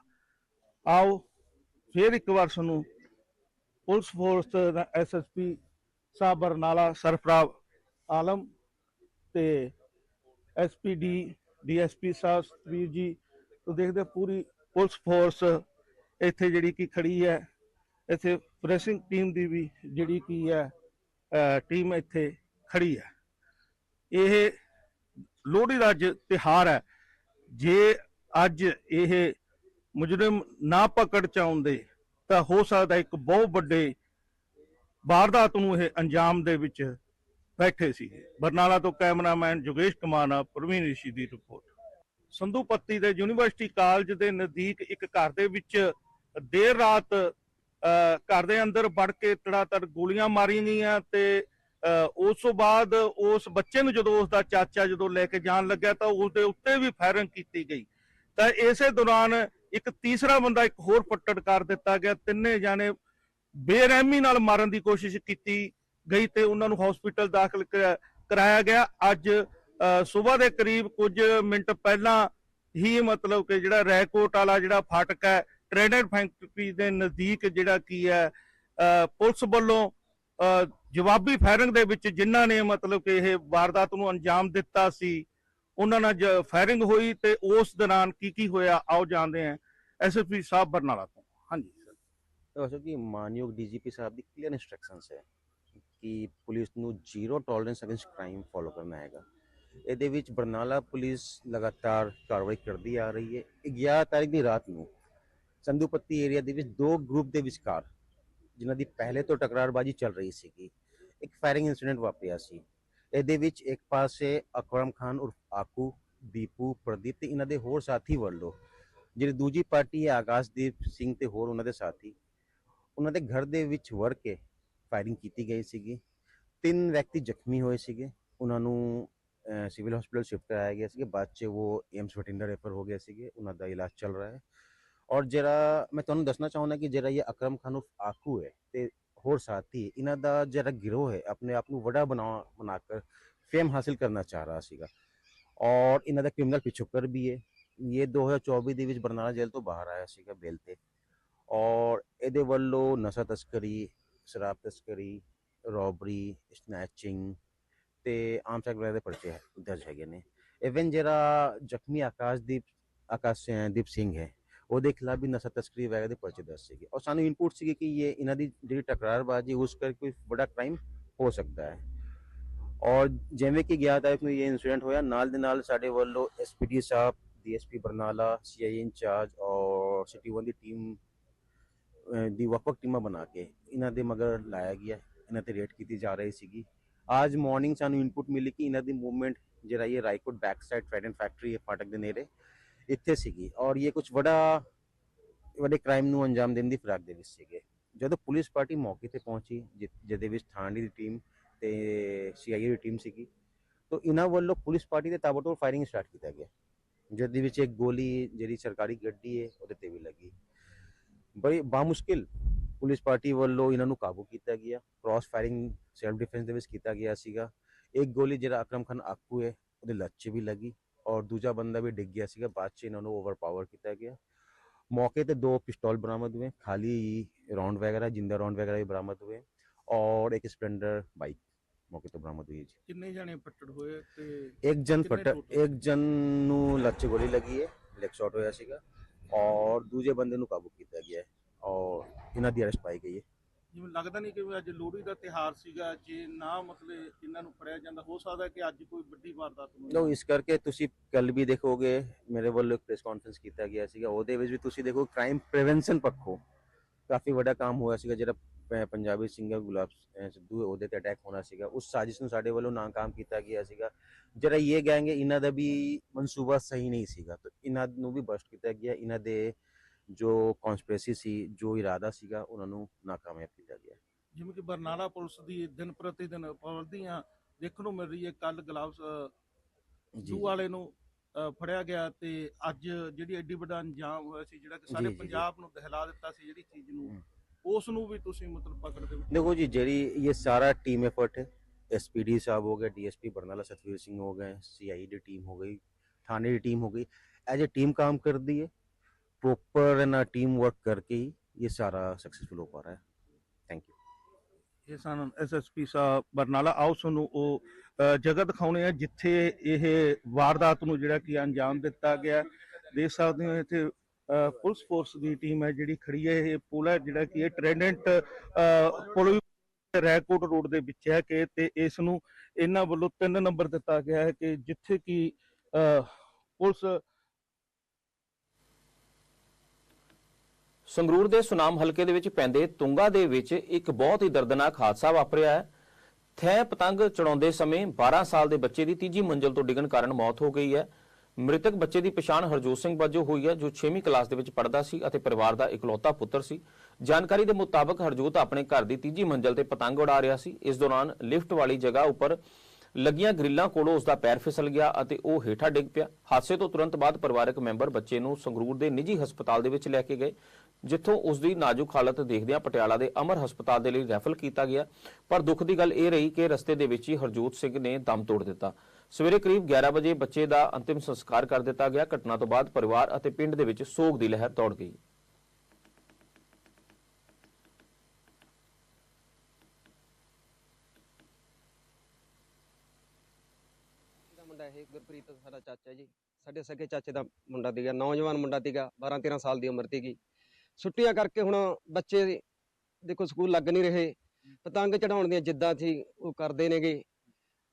ਆਓ ਫਿਰ ਇੱਕ ਵਾਰ ਤੁਹਾਨੂੰ ਪੁਲਿਸ ਫੋਰਸ ਦਾ ਐਸਐਸਪੀ ਸਾਹਿਬ ਬਰਨਾਲਾ ਸਰਫਰਾਜ਼ ਆਲਮ ਤੇ ਐਸਪੀਡੀ ਡੀਐਸਪੀ ਸਾਹਿਬ ਸਤਵੀਰ ਜੀ ਤੋਂ ਦੇਖਦੇ ਪੂਰੀ ਪੁਲਿਸ ਫੋਰਸ ਇੱਥੇ ਜਿਹੜੀ ਕਿ ਖੜੀ ਹੈ। ਇੱਥੇ ਪ੍ਰੈਸਿੰਗ ਟੀਮ ਦੀ ਵੀ ਜਿਹੜੀ ਕੀ ਹੈ ਟੀਮ ਇੱਥੇ ਖੜੀ ਹੈ। ਇਹ ਲੋਹੜੀ ਦਾ ਅੱਜ ਤਿਹਾਰ ਹੈ। ਜੇ ਅੱਜ ਇਹ ਮੁਜਰਮ ਨਾ ਪਕੜ ਚ ਆਉਂਦੇ ਤਾਂ ਹੋ ਸਕਦਾ ਇੱਕ ਬਹੁਤ ਵੱਡੇ ਵਾਰਦਾਤ ਨੂੰ ਇਹ ਅੰਜਾਮ ਦੇ ਵਿੱਚ ਬੈਠੇ ਸੀ ਬਰਨਾਲਾ ਤੋਂ ਕੈਮਰਾਮੈਨ ਜੋਗੇਸ਼ ਕੁਮਾਰ ਨਾਲ ਪ੍ਰਵੀਨ ਰਿਸ਼ੀ ਦੀ ਰਿਪੋਰਟ। ਸੰਧੂ ਪੱਤੀ ਦੇ ਯੂਨੀਵਰਸਿਟੀ ਕਾਲਜ ਦੇ ਨਜ਼ਦੀਕ ਇੱਕ ਘਰ ਦੇ ਵਿੱਚ ਦੇਰ ਰਾਤ ਅਹ, ਘਰ ਦੇ ਅੰਦਰ ਵੜ ਕੇ ਤੜਾਤੜ ਗੋਲੀਆਂ ਮਾਰੀਆਂ ਗਈਆਂ ਤੇ ਅਹ, ਉਸ ਤੋਂ ਬਾਅਦ ਉਸ ਬੱਚੇ ਨੂੰ ਜਦੋਂ ਉਸ ਦਾ ਚਾਚਾ ਜਦੋਂ ਲੈ ਕੇ ਜਾਣ ਲੱਗਿਆ ਤਾਂ ਉਸ ਦੇ ਉੱਤੇ ਵੀ ਫਾਇਰਿੰਗ ਕੀਤੀ ਗਈ। ਤਾਂ ਇਸੇ ਦੌਰਾਨ ਇੱਕ ਤੀਸਰਾ ਬੰਦਾ ਇੱਕ ਹੋਰ ਫੱਟੜ ਕਰ ਦਿੱਤਾ ਗਿਆ। ਤਿੰਨੇ ਜਾਣੇ ਬੇਰਹਿਮੀ ਨਾਲ ਮਾਰਨ ਦੀ ਕੋਸ਼ਿਸ਼ ਕੀਤੀ ਗਈ ਤੇ ਉਹਨਾਂ ਨੂੰ ਹਸਪੀਟਲ ਦਾਖਲ ਕਰਾ- ਕਰਾਇਆ ਗਿਆ। ਅੱਜ ਸਵੇਰ ਦੇ ਕਰੀਬ ਕੁਝ ਮਿੰਟ ਪਹਿਲਾਂ ਹੀ ਮਤਲਬ ਕਿ ਜਿਹੜਾ ਰੈਕੋਟ ਵਾਲਾ ਜਿਹੜਾ ਫਾਟਕ ਹੈ ਟ੍ਰੇਡਰ ਫੈਕਟਰੀ ਦੇ ਨਜ਼ਦੀਕ ਜਿਹੜਾ ਕੀ ਹੈ ਅਹ, ਪੁਲਿਸ ਵੱਲੋਂ ਅਹ, ਜਵਾਬੀ ਫਾਇਰਿੰਗ ਦੇ ਵਿੱਚ ਜਿਨ੍ਹਾਂ ਨੇ ਮਤਲਬ ਕਿ ਇਹ ਵਾਰਦਾਤ ਨੂੰ ਅੰਜਾਮ ਦਿੱਤਾ ਸੀ ਉਹਨਾਂ ਨਾਲ ਜ- ਫਾਇਰਿੰਗ ਹੋਈ ਤੇ ਉਸ ਦੌਰਾਨ ਕੀ ਕੀ ਹੋਇਆ, ਆਓ ਜਾਣਦੇ ਹਾਂ। ਐਸਐਸਪੀ ਸਾਹਿਬ ਬਰਨਾਲਾ ਤੋਂ। ਹਾਂਜੀ ਸਰ ਦੱਸੋ ਜੀ ਮਾਨਯੋਗ ਡੀਜੀਪੀ ਸਾਹਿਬ ਦੀ ਕਲੀਅਰ ਇਨਸਟਰਕਸ਼ਨਸ ਹੈ ਕਿ ਪੁਲਿਸ ਨੂੰ zero tolerance against crime follow ਕਰਨਾ ਹੈਗਾ। ਇਹਦੇ ਵਿੱਚ ਬਰਨਾਲਾ ਪੁਲਿਸ ਲਗਾਤਾਰ ਕਾਰਵਾਈ ਕਰਦੀ ਆ ਰਹੀ ਹੈ। 11 ਤਾਰੀਖ ਦੀ ਰਾਤ ਨੂੰ ਸੰਧੂਪੱਤੀ ਏਰੀਆ ਦੇ ਵਿੱਚ ਦੋ ਗਰੁੱਪ ਦੇ ਵਿਚਕਾਰ ਜਿਨ੍ਹਾਂ ਦੀ ਪਹਿਲੇ ਤੋਂ ਟਕਰਾਰਬਾਜ਼ੀ ਚੱਲ ਰਹੀ ਸੀਗੀ, ਇੱਕ ਫਾਇਰਿੰਗ ਇਨਸੀਡੈਂਟ ਵਾਪਰਿਆ ਸੀ। ਇਹਦੇ ਵਿੱਚ ਇੱਕ ਪਾਸੇ ਅਕਰਮ ਖਾਨ ਉਰਫ ਆਕੂ, ਦੀਪੂ, ਪ੍ਰਦੀਪ ਤੇ ਇਹਨਾਂ ਦੇ ਹੋਰ ਸਾਥੀ ਵੱਲੋਂ, ਜਿਹੜੀ ਦੂਜੀ ਪਾਰਟੀ ਹੈ ਆਕਾਸ਼ਦੀਪ ਸਿੰਘ ਤੇ ਹੋਰ ਉਹਨਾਂ ਦੇ ਸਾਥੀ, ਉਹਨਾਂ ਦੇ ਘਰ ਦੇ ਵਿੱਚ ਵੜ ਕੇ ਫਾਇਰਿੰਗ ਕੀਤੀ ਗਈ ਸੀਗੀ। ਤਿੰਨ ਵਿਅਕਤੀ ਜ਼ਖਮੀ ਹੋਏ ਸੀਗੇ। ਉਹਨਾਂ ਨੂੰ ਸਿਵਲ ਹਸਪੀਟਲ ਸ਼ਿਫਟ ਕਰਾਇਆ ਗਿਆ ਸੀਗਾ। ਬਾਅਦ 'ਚ ਉਹ ਏਮਸ ਬਠਿੰਡਾ ਰੈਫਰ ਹੋ ਗਏ ਸੀਗੇ। ਉਹਨਾਂ ਦਾ ਇਲਾਜ ਚੱਲ ਰਿਹਾ ਹੈ। ਔਰ ਜਿਹੜਾ, ਮੈਂ ਤੁਹਾਨੂੰ ਦੱਸਣਾ ਚਾਹੁੰਦਾ ਕਿ ਜਿਹੜਾ ਇਹ ਅਕਰਮ ਖਾਨ ਉਰਫ ਆਕੂ ਹੈ ਤੇ ਹੋਰ ਸਾਥੀ ਇਹਨਾਂ ਦਾ ਜਿਹੜਾ ਗਿਰੋਹ ਹੈ, ਆਪਣੇ ਆਪ ਨੂੰ ਵੱਡਾ ਬਣਾ ਬਣਾ ਕਰ ਫੇਮ ਹਾਸਿਲ ਕਰਨਾ ਚਾਹ ਰਿਹਾ ਸੀਗਾ। ਔਰ ਇਹਨਾਂ ਦਾ ਕ੍ਰਿਮੀਨਲ ਪਿਛੋਕਰ ਵੀ ਹੈ ਇਹ 2024 ਦੇ ਵਿੱਚ ਬਰਨਾਲਾ ਜੇਲ੍ਹ ਤੋਂ ਬਾਹਰ ਆਇਆ ਸੀਗਾ ਬੇਲ ਤੇ। ਔਰ ਇਹਦੇ ਵੱਲੋਂ ਨਸ਼ਾ ਤਸਕਰੀ, ਸ਼ਰਾਬ ਤਸਕਰੀ ਰੋਬਰੀ ਸਨੈਚਿੰਗ ਤੇ ਆਮ ਚੱਕ ਦੇ ਪਰਚੇ ਦਰਜ ਹੈਗੇ ਨੇ। ਇਵਨ ਜਿਹੜਾ ਜ਼ਖਮੀ ਆਕਾਸ਼ਦੀਪ ਆਕਾਸ਼ਦੀਪ ਸਿੰਘ ਹੈ ਉਹਦੇ ਖਿਲਾਫ ਵੀ ਨਸ਼ਾ ਤਸਕਰੀ ਵਗੈਰਾ ਦੇ ਪਰਚੇ ਦਰਜ ਸੀਗੇ। ਔਰ ਸਾਨੂੰ ਇਨਪੁਟ ਸੀਗੇ ਕਿ ਇਹ ਇਹਨਾਂ ਦੀ ਜਿਹੜੀ ਟਕਰਾਰਬਾਜ਼ੀ ਉਸ ਕਰਕੇ ਕੋਈ ਵੱਡਾ ਕ੍ਰਾਈਮ ਹੋ ਸਕਦਾ ਹੈ। ਔਰ ਜਿਵੇਂ ਕਿ 11 ਤਾਰੀਖ ਨੂੰ ਇਹ ਇਨਸੀਡੈਂਟ ਹੋਇਆ, ਨਾਲ ਦੇ ਨਾਲ ਸਾਡੇ ਵੱਲੋਂ ਐਸਪੀਡੀ ਸਾਹਿਬ ਡੀਐਸਪੀ ਬਰਨਾਲਾ ਸੀਆਈ ਇੰਚਾਰਜ ਔਰ ਸਿਟੀ 1 ਦੀ ਟੀਮ ਦੀ ਵੱਖ-ਵੱਖ ਟੀਮਾਂ ਬਣਾ ਕੇ ਇਹਨਾਂ ਦੇ ਮਗਰ ਲਾਇਆ ਗਿਆ, ਇਹਨਾਂ ਤੇ ਰੇਟ ਕੀਤੀ ਜਾ ਰਹੀ ਸੀਗੀ। ਅੱਜ ਮਾਰਨਿੰਗ ਸਾਨੂੰ ਇਨਪੁਟ ਮਿਲੀ ਕਿ ਇਹਨਾਂ ਦੀ ਮੂਵਮੈਂਟ ਜਿਹੜਾ ਇਹ Raikot back side Trident factory ਹੈ, ਫਾਟਕ ਦੇ ਨੇੜੇ ਇੱਥੇ ਸੀਗੀ ਔਰ ਇਹ ਕੁਝ ਵੱਡਾ, ਵੱਡੇ ਕ੍ਰਾਈਮ ਨੂੰ ਅੰਜਾਮ ਦੇਣ ਦੀ ਫਿਰਾਕ ਦੇ ਵਿੱਚ ਸੀਗੇ। ਜਦੋਂ ਪੁਲਿਸ ਪਾਰਟੀ ਮੌਕੇ ਤੇ ਪਹੁੰਚੀ, ਜਿ- ਜਿਹਦੇ ਵਿੱਚ ਥਾਣੇ ਦੀ ਟੀਮ ਤੇ ਸੀਆਈਏ ਦੀ ਟੀਮ ਸੀਗੀ, ਤਾਂ ਇਹਨਾਂ ਵੱਲੋਂ ਪੁਲਿਸ ਪਾਰਟੀ ਦੇ ਤਾਬੜਤੋੜ ਫਾਇਰਿੰਗ ਸਟਾਰਟ ਕੀਤਾ ਗਿਆ। ਜਿਹਦੇ ਵਿੱਚ ਇੱਕ ਗੋਲੀ, ਜਿਹੜੀ ਸਰਕਾਰੀ ਗੱਡੀ ਹੈ ਉਹਦੇ ਤੇ ਵੀ ਲੱਗੀ। ਬੜੀ ਬਾਮੁਸ਼ਕਿਲ ਪੁਲਿਸ ਪਾਰਟੀ ਵੱਲੋਂ ਇਹਨਾਂ ਨੂੰ ਕਾਬੂ ਕੀਤਾ ਗਿਆ। ਕ੍ਰਾਸ ਫਾਇਰਿੰਗ ਸੈਲਫ ਡਿਫੈਂਸ ਦੇ ਵਿੱਚ ਕੀਤਾ ਗਿਆ ਸੀਗਾ। ਇੱਕ ਗੋਲੀ ਜਿਹੜਾ ਅਕਰਮ ਖਾਨ ਆਕੂ ਹੈ ਉਹਦੇ ਲੱਤ 'ਚ ਵੀ ਲੱਗੀ। ਔਰ ਦੂਜਾ ਬੰਦਾ ਵੀ ਡਿੱਗ ਗਿਆ ਸੀਗਾ ਬਾਅਦ ਚ ਇਹਨਾਂ ਨੂੰ ਓਵਰਪਾਵਰ ਕੀਤਾ ਗਿਆ ਮੌਕੇ ਤੇ ਦੋ ਪਿਸਟਲ ਬਰਾਮਦ ਹੋਏ ਖਾਲੀ ਰਾਉਂਡ ਵਗੈਰਾ ਜਿੰਦਾ ਰਾਉਂਡ ਵਗੈਰਾ ਵੀ ਬਰਾਮਦ ਹੋਏ ਔਰ ਇੱਕ ਸਪਲੈਂਡਰ ਬਾਈਕ ਮੌਕੇ ਤੋਂ ਬਰਾਮਦ ਹੋਈ ਹੈ ਜੀ ਕਿੰਨੇ ਜਣੇ ਪੱਟੜ ਹੋਏ ਤੇ ਇੱਕ ਜਨ ਪੱਟ ਇੱਕ ਜਨ ਨੂੰ ਲੱਚ ਗੋਲੀ ਲੱਗੀ ਹੈ ਲੈਗ ਸ਼ਾਟ ਹੋਇਆ ਸੀਗਾ ਔਰ ਦੂਜੇ ਬੰਦੇ ਨੂੰ ਕਾਬੂ ਕੀਤਾ ਗਿਆ ਹੈ ਔਰ ਇਹਨਾਂ ਦੀ ਅਰੈਸਟ ਪਾਈ ਗਈ ਹੈ ਜਿਵੇਂ ਲੱਗਦਾ ਨਹੀਂ ਕਿ ਅੱਜ ਲੋਹੜੀ ਦਾ ਤਿਹਾਰ ਸੀਗਾ, ਜੇ ਨਾ ਮਤਲਬ ਇਹਨਾਂ ਨੂੰ ਫੜਿਆ ਜਾਂਦਾ, ਹੋ ਸਕਦਾ ਕਿ ਅੱਜ ਕੋਈ ਵੱਡੀ ਵਾਰਦਾਤ ਹੋਵੇ। ਲੋ ਇਸ ਕਰਕੇ ਤੁਸੀਂ ਕੱਲ ਵੀ ਦੇਖੋਗੇ, ਮੇਰੇ ਵੱਲੋਂ ਪ੍ਰੈਸ ਕਾਨਫਰੰਸ ਕੀਤਾ ਗਿਆ ਸੀਗਾ, ਉਹਦੇ ਵਿੱਚ ਵੀ ਤੁਸੀਂ ਦੇਖੋ ਕ੍ਰਾਈਮ ਪ੍ਰੀਵੈਂਸ਼ਨ ਪੱਖੋਂ ਕਾਫੀ ਵੱਡਾ ਕੰਮ ਹੋਇਆ ਸੀਗਾ, ਜਿਹੜਾ ਪੰਜਾਬੀ ਸਿੰਗਰ ਗੁਲਾਬ ਸਿੱਧੂ ਉਹਦੇ ਤੇ ਅਟੈਕ ਹੋਣਾ ਸੀਗਾ। ਉਸ ਸਾਜ਼ਿਸ਼ ਨੂੰ ਸਾਡੇ ਵੱਲੋਂ ਨਾਕਾਮ ਕੀਤਾ ਗਿਆ ਸੀਗਾ। ਜਿਹੜਾ ਇਹ ਗੈਂਗ ਇਹਨਾਂ ਦਾ ਵੀ ਮਨਸੂਬਾ ਸਹੀ ਨਹੀਂ ਸੀਗਾ, ਤਾਂ ਇਹਨਾਂ ਨੂੰ ਵੀ ਬਸਟ ਕੀਤਾ ਗਿਆ, ਇਹਨਾਂ ਦੇ ਜੋ ਕਨਸਪੀਰੇਸੀ ਸੀ ਜੋ ਇਰਾਦਾ ਸੀਗਾ ਉਹਨਾਂ ਨੂੰ ਨਾਕਾਮਯਾਬ ਕੀਤਾ ਗਿਆ। ਜਿਵੇਂ ਕਿ ਬਰਨਾਲਾ ਪੁਲਿਸ ਦੀ ਦਿਨ ਪ੍ਰਤੀ ਦਿਨ ਪਾਬੰਦੀਆਂ ਦੇਖਣ ਨੂੰ ਮਿਲ ਰਹੀ ਹੈ ਕੱਲ ਗਲਾਵਸ ਜੂ। ਵਾਲੇ ਨੂੰ ਫੜਿਆ ਗਿਆ ਤੇ ਅੱਜ ਜਿਹੜੀ ਐਡੀ ਵੱਡਾ ਅੰਜਾਮ ਹੋਇਆ ਸੀ ਜਿਹੜਾ ਕਿ ਸਾਰੇ ਪੰਜਾਬ ਨੂੰ ਦਹਿਲਾ ਦਿੱਤਾ ਸੀ ਜਿਹੜੀ ਚੀਜ਼ ਨੂੰ ਉਸ ਨੂੰ ਵੀ ਤੁਸੀਂ ਮਤਲਬ ਪਕੜ ਦੇ ਦੇਖੋ ਜੀ ਜਿਹੜੀ ਇਹ ਸਾਰਾ ਟੀਮ ਐਫਰਟ ਹੈ ਐਸਪੀਡੀ ਸਾਹਿਬ ਹੋ ਗਏ ਡੀਐਸਪੀ ਬਰਨਾਲਾ ਸਤਵੀਰ ਸਿੰਘ ਹੋ ਗਏ ਸੀਆਈਡੀ ਟੀਮ ਹੋ ਗਈ ਥਾਣੇ ਦੀ ਟੀਮ ਹੋ ਗਈ ਐਜ ਅ ਟੀਮ ਕੰਮ ਕਰਦੀ ਹੈ प्रॉपर ना टीम वर्क करके ही ये सारा सक्सेसफुल हो पा रहा है थैंक यू ਇਹ ਸਨ ਐਸਐਸਪੀ ਸਾਹਿਬ ਬਰਨਾਲਾ ਆਓ ਤੁਹਾਨੂੰ ਉਹ ਅ, ਜਗ੍ਹਾ ਦਿਖਾਉਣੇ ਆ ਜਿੱਥੇ ਇਹ ਵਾਰਦਾਤ ਨੂੰ ਜਿਹੜਾ ਕਿ ਅੰਜਾਮ ਦਿੱਤਾ ਗਿਆ ਹੈ। ਦੇਖ ਸਕਦੇ ਹੋ ਇੱਥੇ ਅ, ਪੁਲਿਸ ਫੋਰਸ ਦੀ ਟੀਮ ਹੈ ਜਿਹੜੀ ਖੜੀ ਹੈ ਇਹ ਪੁਲ ਹੈ ਜਿਹੜਾ ਕਿ ਇਹ ਟ੍ਰੈਂਡੈਂਟ ਪੁਲ ਵੀ ਰੈਕੋਟ ਰੋਡ ਦੇ ਵਿੱਚ ਹੈ ਕਿ ਤੇ ਇਸ ਨੂੰ ਇਹਨਾਂ ਵੱਲੋਂ ਤਿੰਨ ਨੰਬਰ ਦਿੱਤਾ ਗਿਆ ਹੈ ਕਿ ਜਿੱਥੇ ਕਿ ਅ, ਪੁਲਿਸ ਸੰਗਰੂਰ ਦੇ ਸੁਨਾਮ ਹਲਕੇ ਦੇ ਵਿੱਚ ਪੈਂਦੇ ਤੁੰਗਾ ਦੇ ਵਿੱਚ ਇੱਕ ਬਹੁਤ ਹੀ ਦਰਦਨਾਕ ਹਾਦਸਾ ਵਾਪਰਿਆ ਹੈ। ਥੈ ਪਤੰਗ ਚੜਾਉਂਦੇ ਸਮੇਂ 12 ਸਾਲ ਦੇ ਬੱਚੇ ਦੀ ਤੀਜੀ ਮੰਜ਼ਲ ਤੋਂ ਡਿੱਗਣ ਕਾਰਨ ਮੌਤ ਹੋ ਗਈ ਹੈ। ਮ੍ਰਿਤਕ ਬੱਚੇ ਦੀ ਪਛਾਣ ਹਰਜੋਤ ਸਿੰਘ ਵਜੋਂ ਹੋਈ ਹੈ, ਜੋ 6ਵੀਂ ਕਲਾਸ ਦੇ ਵਿੱਚ ਪੜ੍ਹਦਾ ਸੀ ਅਤੇ ਪਰਿਵਾਰ ਦਾ ਇਕਲੌਤਾ ਪੁੱਤਰ ਸੀ। ਜਾਣਕਾਰੀ ਦੇ ਮੁਤਾਬਕ ਹਰਜੋਤ ਆਪਣੇ ਘਰ ਦੀ ਤੀਜੀ ਮੰਜ਼ਲ ਤੇ ਪਤੰਗ ਉਡਾ ਰਿਹਾ ਸੀ। ਇਸ ਦੌਰਾਨ ਲਿਫਟ ਵਾਲੀ ਜਗ੍ਹਾ ਉੱਪਰ ਲੱਗੀਆਂ ਗ੍ਰਿਲਾਂ ਕੋਲੋਂ ਉਸ ਦਾ ਪੈਰ ਫਿਸਲ ਗਿਆ ਅਤੇ ਉਹ ਹੇਠਾਂ ਡਿੱਗ ਪਿਆ। ਹਾਦਸੇ ਤੋਂ ਤੁਰੰਤ ਬਾਅਦ ਪਰਿਵਾਰਕ ਮੈਂਬਰ ਬੱਚੇ ਨੂੰ ਸੰਗਰੂਰ ਦੇ ਨਿੱਜੀ ਹਸਪਤਾਲ ਦੇ ਵਿੱਚ ਲੈ ਕੇ ਗਏ। ਜਿੱਥੋਂ ਉਸ ਦੀ ਨਾਜ਼ੁਕ ਹਾਲਤ ਦੇਖਦਿਆਂ ਪਟਿਆਲਾ ਦੇ ਅਮਰ ਹਸਪਤਾਲ ਦੇ ਲਈ ਰੈਫਰ ਕੀਤਾ ਗਿਆ। ਪਰ ਦੁੱਖ ਦੀ ਗੱਲ ਇਹ ਰਹੀ ਕਿ ਰਸਤੇ ਦੇ ਵਿੱਚ ਹੀ ਹਰਜੋਤ ਸਿੰਘ ਨੇ ਦਮ ਤੋੜ ਦਿੱਤਾ। ਸਵੇਰੇ ਕਰੀਬ 11 ਵਜੇ ਬੱਚੇ ਦਾ ਅੰਤਿਮ ਸੰਸਕਾਰ ਕਰ ਦਿੱਤਾ ਗਿਆ। ਘਟਨਾ ਤੋਂ ਬਾਅਦ ਪਰਿਵਾਰ ਅਤੇ ਪਿੰਡ ਦੇ ਵਿੱਚ ਸੋਗ ਦੀ ਲਹਿਰ ਦੌੜ ਗਈ। ਦਾ ਮੁੰਡਾ ਇਹ ਗੁਰਪ੍ਰੀਤ, ਸਾਡਾ ਚਾਚਾ ਜੀ। ਸਾਡੇ ਸਕੇ ਚਾਚੇ ਦਾ ਮੁੰਡਾ ਸੀਗਾ, ਨੌਜਵਾਨ ਮੁੰਡਾ ਸੀਗਾ 12 13 ਸਾਲ ਦੀ ਉਮਰ ਸੀਗੀ। ਛੁੱਟੀਆਂ ਕਰਕੇ ਹੁਣ ਬੱਚੇ ਦੇਖੋ ਸਕੂਲ ਲੱਗ ਨਹੀਂ ਰਹੇ। ਪਤੰਗ ਚੜਾਉਣ ਦੀਆਂ ਜਿੱਦਾਂ ਸੀ ਉਹ ਕਰਦੇ ਨੇਗੇ।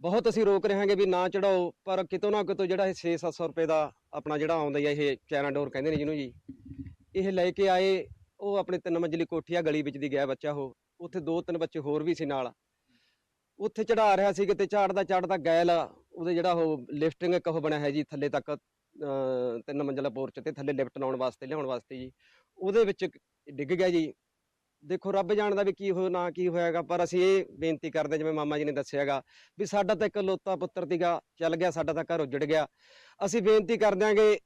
ਬਹੁਤ ਅਸੀਂ ਰੋਕ ਰਹੇ ਹਾਂਗੇ ਵੀ ਨਾ ਚੜਾਓ ਪਰ ਕਿਤੋਂ ਨਾ ਕਿਤੋਂ ਜਿਹੜਾ ਇਹ 6-700 ਰੁਪਏ ਦਾ ਆਪਣਾ ਜਿਹੜਾ ਆਉਂਦਾ ਹੀ ਇਹ ਚਾਈਨਾ ਡੋਰ ਕਹਿੰਦੇ ਨੇ ਜਿਹਨੂੰ ਜੀ ਇਹ ਲੈ ਕੇ ਆਏ ਉਹ ਆਪਣੇ ਤਿੰਨ ਮੰਜ਼ਲੀ ਕੋਠੀ ਆ ਗਲੀ ਵਿੱਚ ਦੀ ਗਿਆ ਬੱਚਾ ਉਹ। ਉੱਥੇ ਦੋ ਤਿੰਨ ਬੱਚੇ ਹੋਰ ਵੀ ਸੀ ਨਾਲ। ਉੱਥੇ ਚੜਾ ਰਿਹਾ ਸੀ ਕਿਤੇ ਝਾੜਦਾ ਝਾੜਦਾ ਗੈਲ ਉਹਦੇ ਜਿਹੜਾ ਉਹ ਲਿਫਟਿੰਗ ਇੱਕ ਉਹ ਬਣਿਆ ਹੈ ਜੀ ਥੱਲੇ ਤੱਕ ਅਹ, ਤਿੰਨ ਮੰਜ਼ਲਾ ਪੋਰਚ ਤੇ ਥੱਲੇ ਲਿਫਟ ਲਾਉਣ ਵਾਸਤੇ ਲਿਆਉਣ ਵਾਸਤੇ ਜੀ। ਉਹਦੇ ਵਿੱਚ ਡਿੱਗ ਗਿਆ ਜੀ। ਦੇਖੋ, ਰੱਬ ਜਾਣਦਾ ਵੀ ਕੀ ਹੋ, ਨਾ ਕੀ ਹੋਇਆਗਾ, ਪਰ ਅਸੀਂ ਇਹ ਬੇਨਤੀ ਕਰਦੇ ਜਿਵੇਂ ਮਾਮਾ ਜੀ ਨੇ ਦੱਸਿਆਗਾ, ਵੀ ਸਾਡਾ ਤਾਂ ਇੱਕ ਲੋਤਾ ਪੁੱਤਰ ਸੀਗਾ, ਚੱਲ ਗਿਆ, ਸਾਡਾ ਤਾਂ ਘਰ ਉੱਜੜ ਗਿਆ। ਅਸੀਂ ਬੇਨਤੀ ਕਰ ਦਿਆਂਗੇ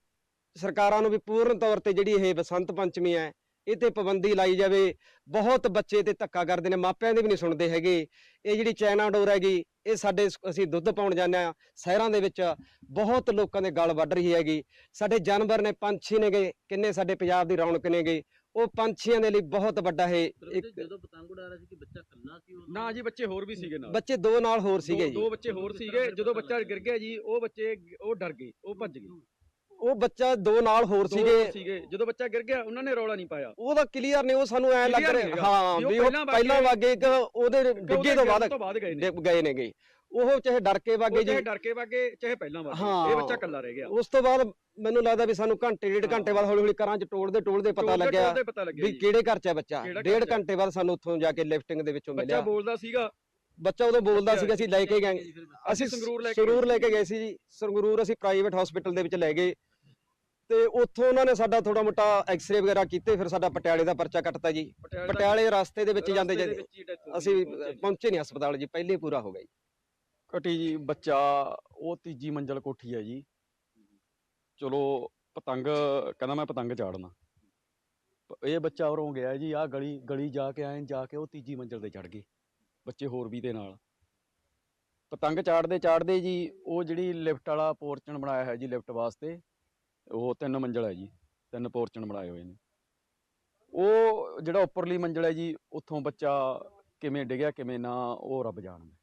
ਸਰਕਾਰਾਂ ਨੂੰ ਵੀ ਪੂਰਨ ਤੌਰ ਤੇ ਜਿਹੜੀ ਇਹ ਬਸੰਤ ਪੰਚਮੀ ਹੈ ਇਹ ਤੇ ਪਾਬੰਦੀ ਲਾਈ ਜਾਵੇ। ਬਹੁਤ ਬੱਚੇ ਤੇ ਧੱਕਾ ਕਰਦੇ ਨੇ ਮਾਪਿਆਂ ਦੇ ਵੀ ਨਹੀਂ ਸੁਣਦੇ ਹੈਗੇ। ਇਹ ਜਿਹੜੀ ਚਾਈਨਾ ਡੋਰ ਹੈਗੀ ਇਹ ਸਾਡੇ ਅਸੀਂ ਦੁੱਧ ਪਾਉਣ ਜਾਂਦੇ ਆ ਸ਼ਹਿਰਾਂ ਦੇ ਵਿੱਚ ਬਹੁਤ ਲੋਕਾਂ ਦੇ ਗਲ ਵੱਢ ਰਹੀ ਹੈਗੀ। ਸਾਡੇ ਜਾਨਵਰ ਨੇ ਪੰਛੀ ਨੇਗੇ ਕਿੰਨੇ ਸਾਡੇ ਪੰਜਾਬ ਦੀ ਰੌਣਕ ਨੇਗੇ ਉਹ ਪੰਛੀਆਂ ਦੇ ਲਈ ਬਹੁਤ ਵੱਡਾ ਇਹ ਇੱਕ ਜਦੋਂ ਪਤੰਗ ਉਡਾ ਰਿਹਾ ਸੀ ਕਿ ਬੱਚਾ ਕੱਲਾ ਸੀ ਉਹ ਨਾ ਜੀ ਬੱਚੇ ਹੋਰ ਵੀ ਸੀਗੇ ਨਾਲ। ਬੱਚੇ ਦੋ ਨਾਲ ਹੋਰ ਸੀਗੇ ਜੀ। ਦੋ ਬੱਚੇ ਹੋਰ ਸੀਗੇ ਜਦੋਂ ਬੱਚਾ ਗਿਰ ਗਿਆ ਜੀ ਉਹ ਬੱਚੇ ਉਹ ਡਰ ਗਏ ਉਹ ਭੱਜ ਗਏ। ਉਹ ਬੱਚਾ ਦੋ ਨਾਲ ਹੋਰ ਸੀਗੇ। ਸੀਗੇ। ਜਦੋਂ ਬੱਚਾ ਗਿਰ ਗਿਆ ਉਹਨਾਂ ਨੇ ਰੌਲਾ ਨਹੀਂ ਪਾਇਆ। ਉਹਦਾ ਕਲੀਅਰ ਨੇ ਉਹ ਸਾਨੂੰ ਐ ਲੱਗ ਰਿਹਾ। ਹਾਂ ਵੀ ਉਹ ਪਹਿਲਾਂ ਵਾਗੇ- ਇੱਕ ਉਹਦੇ ਡਿੱਗੇ ਤੋਂ ਬਾਅਦ ਗਏ ਨੇ। ਗਏ ਉਹ ਚਾਹੇ ਡਰ ਕੇ ਵਾਗੇ ਜੀ ਚਾਹੇ ਡਰ ਕੇ ਵਾਗੇ ਚਾਹੇ ਪਹਿਲਾਂ ਵਾਗੇ। ਇਹ ਬੱਚਾ ਕੱਲਾ ਰਹਿ ਗਿਆ। ਉਸ ਤੋਂ ਬਾਅਦ ਮੈਨੂੰ ਲੱਗਦਾ ਵੀ ਸਾਨੂੰ ਘੰਟੇ ਡੇਢ ਘੰਟੇ ਬਾਅਦ ਹੌਲੀ ਹੌਲੀ ਘਰਾਂ 'ਚ ਟੋਲਦੇ ਟੋਲਦੇ ਪਤਾ ਲੱਗਿਆ ਵੀ। ਕਿਹੜੇ ਘਰ 'ਚ ਹੈ ਬੱਚਾ। ਡੇਢ। ਘੰਟੇ ਬਾਅਦ ਸਾਨੂੰ ਉੱਥੋਂ ਜਾ ਕੇ ਲਿਫਟਿੰਗ ਦੇ ਵਿੱਚੋਂ ਬੱਚਾ ਮਿਲਿਆ। ਬੋਲਦਾ ਸੀਗਾ। ਬੱਚਾ ਉਦੋਂ ਬੋਲਦਾ ਬੱਚਾ ਸੀਗਾ ਅਸੀਂ ਲੈ ਕੇ ਗਏ। ਅਸੀਂ ਸੰਗਰੂਰ ਲੈ ਕੇ ਸੰਗਰੂਰ ਲੈ ਕੇ ਗਏ ਸੀ ਜੀ। ਸੰਗਰੂਰ ਅਸੀਂ ਪ੍ਰਾਈਵੇਟ ਹਸਪੀਟਲ ਦੇ ਵਿੱਚ ਲੈ ਗਏ। ਤੇ ਉੱਥੋਂ ਉਹਨਾਂ ਨੇ ਸਾਡਾ ਥੋੜਾ ਮੋਟਾ ਐਕਸ-ਰੇ ਵਗੈਰਾ ਕੀਤੇ ਫਿਰ ਸਾਡਾ ਪਟਿਆਲੇ ਦਾ ਪਰਚਾ ਕੱਟਤਾ ਜੀ। ਪਟਿਆਲੇ ਰਸਤੇ ਦੇ ਵਿੱਚ ਜਾਂਦੇ ਜਾਂਦੇ ਅਸੀਂ ਪਹੁੰਚੇ ਨਹੀਂ ਹਸਪਤਾਲ ਜੀ ਪਹਿਲੇ ਪੂਰਾ ਹੋ ਗਿਆ ਜੀ। ਘਟੀ ਜੀ ਬੱਚਾ ਉਹ ਤੀਜੀ ਮੰਜ਼ਲ ਕੋਠੀ ਹੈ ਜੀ। ਚਲੋ ਪਤੰਗ ਕਹਿੰਦਾ ਮੈਂ ਪਤੰਗ ਚਾੜਨਾ। ਇਹ ਬੱਚਾ ਉਰੋਂ ਗਿਆ ਜੀ ਆ ਗਲੀ ਗਲੀ ਜਾ ਕੇ ਆਏ ਜਾ ਕੇ ਉਹ ਤੀਜੀ ਮੰਜ਼ਲ ਤੇ ਚੜ ਗਏ ਬੱਚੇ ਹੋਰ ਵੀ ਦੇ ਨਾਲ। ਪਤੰਗ ਚਾੜਦੇ ਚਾੜਦੇ ਜੀ ਉਹ ਜਿਹੜੀ ਲਿਫਟ ਵਾਲਾ ਪੋਰਸ਼ਨ ਬਣਾਇਆ ਹੈ ਜੀ ਲਿਫਟ ਵਾਸਤੇ ਉਹ ਤਿੰਨ ਮੰਜ਼ਲ ਹੈ ਜੀ ਤਿੰਨ ਪੋਰਚਨ ਬਣਾਏ ਹੋਏ ਨੇ। ਉਹ ਜਿਹੜਾ ਉੱਪਰਲੀ ਮੰਜ਼ਲ ਹੈ ਜੀ ਉੱਥੋਂ ਬੱਚਾ ਕਿਵੇਂ ਡਿੱਗਿਆ ਕਿਵੇਂ ਨਾ ਉਹ ਰੱਬ ਜਾਣਦਾ।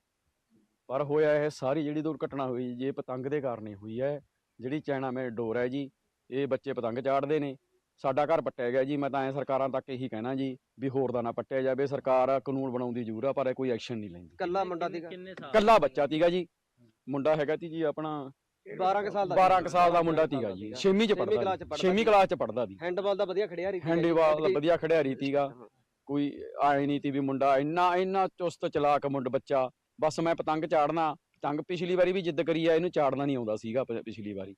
ਪਰ ਹੋਇਆ ਇਹ ਸਾਰੀ ਜਿਹੜੀ ਦੁਰਘਟਨਾ ਹੋਈ ਜੀ ਇਹ ਪਤੰਗ ਦੇ ਕਾਰਨ ਹੀ ਹੋਈ ਹੈ ਜਿਹੜੀ ਚਾਈਨਾ ਮੇ ਡੋਰ ਹੈ ਜੀ ਇਹ ਬੱਚੇ ਪਤੰਗ ਚਾੜਦੇ ਨੇ। ਸਾਡਾ ਘਰ ਪੱਟਿਆ ਗਿਆ ਜੀ ਮੈਂ ਤਾਂ ਐ ਸਰਕਾਰਾਂ ਤੱਕ ਇਹੀ ਕਹਿਣਾ ਜੀ ਵੀ ਹੋਰ ਦਾ ਨਾ ਪੱਟਿਆ ਜਾਵੇ ਸਰਕਾਰ ਕਾਨੂੰਨ ਬਣਾਉਂਦੀ ਜ਼ਰੂਰ ਆ ਪਰ ਇਹ ਕੋਈ ਐਕਸ਼ਨ ਨਹੀਂ ਲੈਂਦੀ। ਕੱਲਾ ਮੁੰਡਾ ਸੀਗਾ ਕਿੰਨੇ ਸਾਲ ਕੱਲਾ ਬੱਚਾ ਤੀਗਾ ਜੀ। ਮੁੰਡਾ ਹੈਗਾ ਤੀ ਜੀ ਆਪਣਾ 12 ਕੁ ਸਾਲ ਦਾ 12 ਕੁ ਸਾਲ ਦਾ ਮੁੰਡਾ ਤੀਗਾ ਜੀ। 6ਵੀਂ ਚ ਪੜਦਾ ਕਲਾਸ ਚ ਪੜ੍ਹਦਾ 6ਵੀਂ ਸੀ। ਕਲਾਸ ਚ ਪੜਦਾ ਦੀ ਹੈਂਡਬਾਲ ਦਾ ਵਧੀਆ ਖੜਿਆ ਰਹੀ ਹੈਂਡੀਬਾਲ ਵਧੀਆ ਖਿਡਾਰੀ ਤੀਗਾ। ਕੋਈ ਆਏ ਨਹੀਂ ਤੀ ਵੀ ਮੁੰਡਾ। ਇੰਨਾ ਇੰਨਾ ਚੁਸਤ ਚਲਾਕ ਮੁੰਡ ਬੱਚਾ। ਬਸ ਮੈਂ ਪਤੰਗ ਚਾੜਨਾ। ਪਤੰਗ ਪਿਛਲੀ ਵਾਰੀ ਵੀ ਜਿੱਦ ਕਰੀ ਆ ਇਹਨੂੰ ਚਾੜਨਾ ਨਹੀਂ ਆਉਂਦਾ ਸੀਗਾ ਪਿਛਲੀ ਵਾਰੀ।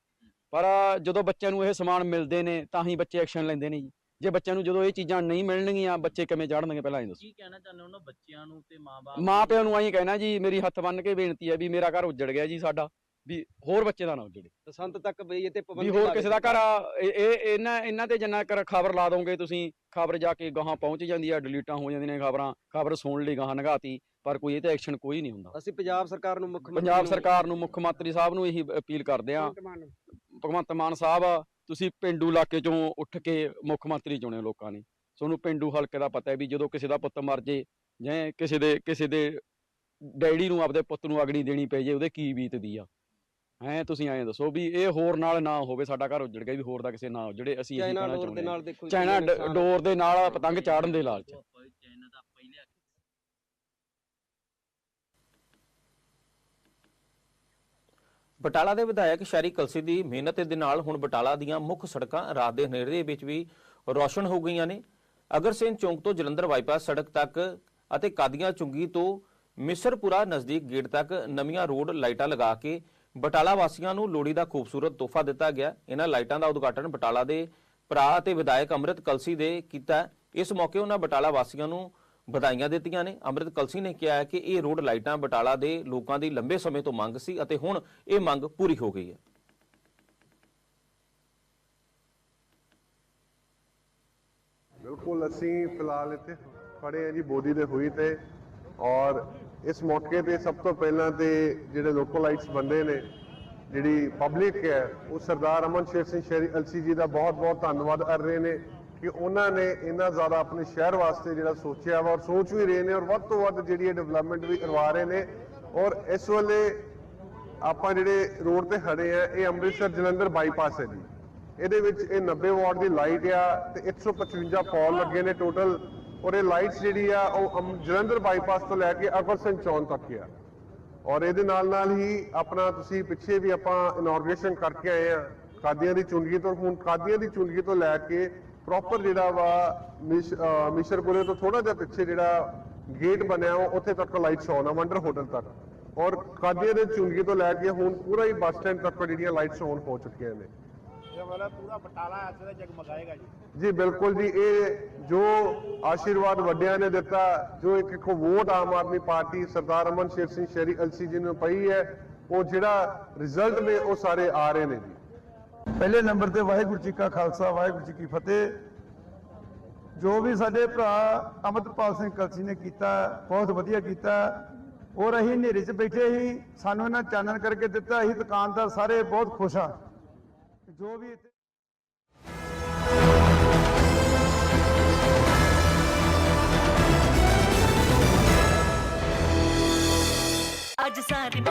ਪਰ ਜਦੋਂ ਬੱਚਿਆਂ ਨੂੰ ਇਹ ਸਮਾਨ ਮਿਲਦੇ ਨੇ ਤਾਂ ਹੀ ਬੱਚੇ ਐਕਸ਼ਨ ਲੈਂਦੇ ਨੇ ਜੀ। ਜੇ ਬੱਚਿਆਂ ਨੂੰ ਜਦੋਂ ਇਹ ਚੀਜ਼ਾਂ ਨਹੀਂ ਮਿਲਣਗੀਆਂ ਬੱਚੇ ਕਿਵੇਂ ਚਾੜਨਗੇ ਪਹਿਲਾਂ ਇਹ ਦੱਸੋ। ਕੀ ਕਹਿਣਾ ਚਾਹੁੰਦੇ ਉਹਨਾਂ ਬੱਚਿਆਂ ਨੂੰ ਤੇ ਮਾਪੇ ਮਾਂ ਪਿਓ ਨੂੰ ਆਈ ਕਹਿਣਾ ਜੀ ਮੇਰੀ ਹੱਥ ਬੰਨ ਕੇ ਬੇਨਤੀ ਹੈ ਵੀ ਮੇਰਾ ਘਰ ਉੱਜੜ ਗਿਆ ਜੀ ਸਾਡਾ। ਵੀ ਹੋਰ ਬੱਚੇ ਦਾ ਨਾ ਉੱਜੜੇ। ਬਸੰਤ ਤੱਕ ਬਈ ਇਹ ਤੇ ਵੀ ਪਾਬੰਦੀ ਹੋਰ ਲਾ ਕਿਸੇ ਦਾ ਘਰ ਇਹ ਇਹ ਇਹਨਾਂ ਇਹਨਾਂ ਤੇ ਜਿੰਨਾ ਕਰ ਖਬਰ ਲਾ ਦੋਗੇ ਤੁਸੀਂ ਖਬਰ ਜਾ ਕੇ ਗਾਹਾਂ ਪਹੁੰਚ ਜਾਂਦੀ ਆ ਡਿਲੀਟਾਂ ਹੋ ਜਾਂਦੀਆਂ ਨੇ ਖਬਰਾਂ ਖਬਰ ਸੁਣ ਲਈ ਗਾਹਾਂ ਨਗਾਤੀ ਪਰ ਕੋਈ ਇਹ ਤੇ ਐਕਸ਼ਨ ਕੋਈ ਨਹੀਂ ਹੁੰਦਾ। ਅਸੀਂ ਪੰਜਾਬ ਸਰਕਾਰ ਨੂੰ ਮੁੱਖ ਪੰਜਾਬ ਸਰਕਾਰ ਨੂੰ ਮੁੱਖ ਮੰਤਰੀ ਸਾਹਿਬ ਨੂੰ ਇਹੀ ਅਪੀਲ ਕਰਦੇ ਆ। ਭਗਵੰਤ ਮਾਨ ਸਾਹਿਬ ਤੁਸੀਂ ਪਿੰਡੂ ਇਲਾਕੇ ਚੋਂ ਉੱਠ ਕੇ ਮੁੱਖ ਮੰਤਰੀ ਚੁਣਿਓ ਲੋਕਾਂ ਨੇ। ਤੁਹਾਨੂੰ ਪਿੰਡੂ ਹਲਕੇ ਦਾ ਪਤਾ ਹੈ ਵੀ ਜਦੋਂ ਕਿਸੇ ਦਾ ਪੁੱਤ ਮਰ ਜੇ ਜਾਂ ਕਿਸੇ ਦੇ ਕਿਸੇ ਦੇ ਡੈਡੀ ਨੂੰ ਆਪਦੇ ਪੁੱਤ ਨੂੰ ਅਗਣੀ ਦੇਣੀ ਪੈ ਜੇ ਉਹਦੇ ਕੀ ਬੀਤਦੀ ਆ? ਹੈ ਤੁਸੀਂ ਐਂ ਦੱਸੋ ਵੀ ਇਹ ਹੋਰ ਨਾਲ ਨਾ ਹੋਵੇ ਸਾਡਾ ਘਰ ਉੱਜੜ ਗਿਆ ਵੀ ਹੋਰ ਦਾ ਕਿਸੇ ਨਾ ਉੱਜੜੇ ਅਸੀਂ ਇਹੀ ਚਾਈਨਾ ਕਹਿਣਾ ਡੋਰ ਦੇ ਚਾਹੁੰਦੇ ਹਾਂ। ਨਾਲ ਦੇਖੋ ਜੀ ਚਾਈਨਾ ਨੁਕਸਾਨ ਡੋਰ ਦੇ ਨਾਲ ਪਤੰਗ ਚਾੜਨ ਦੇ ਲਾਲਚ ਉਹ ਆਪਾਂ ਵੀ ਚਾਈਨਾ ਦਾ ਆਪਾਂ ਹੀ ਲਿਆ ਕੇ ਬਟਾਲਾ ਦੇ ਵਿਧਾਇਕ ਸ਼ੈਰੀ ਕਲਸੀ ਦੀ ਮਿਹਨਤ ਦੇ ਨਾਲ ਹੁਣ ਬਟਾਲਾ ਦੀਆਂ ਮੁੱਖ ਸੜਕਾਂ ਰਾਤ ਦੇ ਹਨੇਰੇ ਦੇ ਵਿੱਚ ਵੀ ਰੌਸ਼ਨ ਹੋ ਗਈਆਂ ਨੇ। ਅਗਰ ਸਿੰਘ ਚੌਂਕ ਤੋਂ ਜਲੰਧਰ ਬਾਈਪਾਸ ਸੜਕ ਤੱਕ ਅਤੇ ਕਾਦੀਆਂ ਚੁੰਗੀ ਤੋਂ ਮਿਸਰਪੁਰਾ ਨਜ਼ਦੀਕ ਗੇਟ ਤੱਕ ਨਵੀਆਂ ਰੋਡ ਲਾਈਟਾਂ ਲਗਾ ਕੇ ਬਟਾਲਾ ਵਾਸੀਆਂ ਨੂੰ ਲੋੜੀ ਦਾ ਖੂਬਸੂਰਤ ਤੋਹਫਾ ਦਿੱਤਾ ਗਿਆ। ਇਹਨਾਂ ਲਾਈਟਾਂ ਦਾ ਉਦਘਾਟਨ ਬਟਾਲਾ ਦੇ ਭਰਾ ਅਤੇ ਵਿਧਾਇਕ ਅੰਮ੍ਰਿਤ ਕਲਸੀ ਦੇ ਕੀਤਾ। ਇਸ ਮੌਕੇ ਉਹਨਾਂ ਬਟਾਲਾ ਵਾਸੀਆਂ ਨੂੰ ਵਧਾਈਆਂ ਦਿੱਤੀਆਂ ਨੇ। ਅੰਮ੍ਰਿਤ ਕਲਸੀ ਨੇ ਕਿਹਾ ਕਿ ਇਹ ਰੋਡ ਲਾਈਟਾਂ ਬਟਾਲਾ ਦੇ ਲੋਕਾਂ ਦੀ ਲੰਬੇ ਸਮੇਂ ਤੋਂ ਮੰਗ ਸੀ ਅਤੇ ਹੁਣ ਇਹ ਮੰਗ ਪੂਰੀ ਹੋ ਗਈ ਹੈ। ਬਿਲਕੁਲ, ਅਸੀਂ ਫਿਲਹਾਲ ਇੱਥੇ ਖੜੇ ਹਾਂ ਜੀ, ਬੋਦੀ ਦੇ ਹੋਈ ਤੇ ਔਰ ਇਸ ਮੌਕੇ ਤੇ ਸਭ ਤੋਂ ਪਹਿਲਾਂ ਤੇ ਜਿਹੜੇ ਲੋਕਲਾਈਟਸ ਬੰਦੇ ਨੇ, ਜਿਹੜੀ ਪਬਲਿਕ ਹੈ, ਉਹ ਸਰਦਾਰ ਅਮਨ ਸ਼ੇਰ ਸਿੰਘ ਸ਼ਹਿਰੀ ਅਲਸੀ ਜੀ ਦਾ ਬਹੁਤ ਬਹੁਤ ਧੰਨਵਾਦ ਕਰ ਰਹੇ ਨੇ ਕਿ ਉਹਨਾਂ ਨੇ ਇੰਨਾ ਜ਼ਿਆਦਾ ਆਪਣੇ ਸ਼ਹਿਰ ਵਾਸਤੇ ਜਿਹੜਾ ਸੋਚਿਆ ਵਾ ਔਰ ਸੋਚ ਵੀ ਰਹੇ ਨੇ ਔਰ ਵੱਧ ਤੋਂ ਵੱਧ ਜਿਹੜੀ ਇਹ ਡਿਵੈਲਪਮੈਂਟ ਵੀ ਕਰਵਾ ਰਹੇ ਨੇ ਔਰ ਇਸ ਵੇਲੇ ਆਪਾਂ ਜਿਹੜੇ ਰੋਡ ਤੇ ਖੜੇ ਆ, ਇਹ ਅੰਮ੍ਰਿਤਸਰ ਜਲੰਧਰ ਬਾਈਪਾਸ ਹੈ ਜੀ। ਇਹਦੇ ਵਿੱਚ ਇਹ 90 ਵਾਟ ਦੀ ਲਾਈਟ ਆ ਤੇ 155 ਪੌਲ ਲੱਗੇ ਨੇ ਟੋਟਲ ਔਰ ਇਹ ਲਾਈਟਸ ਜਿਹੜੀ ਆ, ਉਹ ਅੰਮ- ਜਲੰਧਰ ਬਾਈਪਾਸ ਤੋਂ ਲੈ ਕੇ ਅਗਰਸਨ ਚੌਂਕ ਤੱਕ ਆ। ਔਰ ਇਹਦੇ ਨਾਲ ਨਾਲ ਹੀ ਆਪਣਾ ਤੁਸੀਂ ਪਿੱਛੇ ਵੀ ਆਪਾਂ ਇਨੋਗ੍ਰੇਸ਼ਨ ਕਰਕੇ ਆਏ ਆ, ਕਾਦੀਆਂ ਦੀ ਚੁੰਗੀ ਤੋਂ, ਹੁਣ ਕਾਦੀਆਂ ਦੀ ਚੁੰਗੀ ਤੋਂ ਲੈ ਕੇ ਪ੍ਰੋਪਰ ਜਿਹੜਾ ਵਾ ਮਿਸ਼- ਮਿਸ਼ਰਪੁਰੇ ਤੋਂ ਥੋੜਾ ਜਿਹਾ ਪਿੱਛੇ ਜਿਹੜਾ ਗੇਟ ਬਣਿਆ, ਉਹ ਉੱਥੇ ਤੱਕ ਲਾਈਟਸ ਆਨ ਆ ਵੰਡਰ ਹੋਟਲ ਤੱਕ। ਔਰ ਕਾਦੀਆਂ ਦੇ ਚੁੰਗੀ ਤੋਂ ਲੈ ਕੇ ਹੁਣ ਪੂਰਾ ਹੀ ਬੱਸ ਸਟੈਂਡ ਤੱਕ ਜਿਹੜੀਆਂ ਲਾਈਟਸ ਆਨ ਹੋ ਚੁੱਕੀਆਂ ਨੇ। ਜੀ। ਬਿਲਕੁਲ ਜੀ ਇਹ ਜੋ ਆਸ਼ੀਰਵਾਦ ਵੱਡਿਆਂ ਨੇ ਦਿੱਤਾ ਜੋ ਇੱਕ ਇੱਕ ਵੋਟ ਆਮ ਆਦਮੀ ਪਾਰਟੀ ਸਰਦਾਰ ਅਮਨ ਸ਼ੇਰ ਸਿੰਘ ਸ਼ੇਰੀ ਅਲਸੀ ਜੀ ਨੂੰ ਪਈ ਹੈ ਉਹ ਜਿਹੜਾ ਰਿਜ਼ਲਟ ਨੇ ਉਹ ਸਾਰੇ ਆ ਰਹੇ ਨੇ ਜੀ। ਪਹਿਲੇ ਨੰਬਰ ਤੇ ਵਾਹਿਗੁਰੂ ਜੀ ਕਾ ਖਾਲਸਾ ਵਾਹਿਗੁਰੂ ਜੀ ਕੀ ਫਤਿਹ। ਜੋ ਵੀ ਸਾਡੇ ਭਰਾ ਅਮਰਪਾਲ ਸਿੰਘ ਕਲਸੀ ਨੇ ਕੀਤਾ ਬਹੁਤ ਵਧੀਆ ਕੀਤਾ। ਔਰ ਅਸੀਂ ਹਨੇਰੇ 'ਚ ਬੈਠੇ ਹੀ ਸਾਨੂੰ ਇਹਨਾਂ ਚਾਨਣ ਕਰਕੇ ਦਿੱਤਾ ਅਸੀਂ ਦੁਕਾਨਦਾਰ ਸਾਰੇ ਬਹੁਤ ਖੁਸ਼ ਆ ਜੋ ਵੀ ਅੱਜ ਸਾਰੀ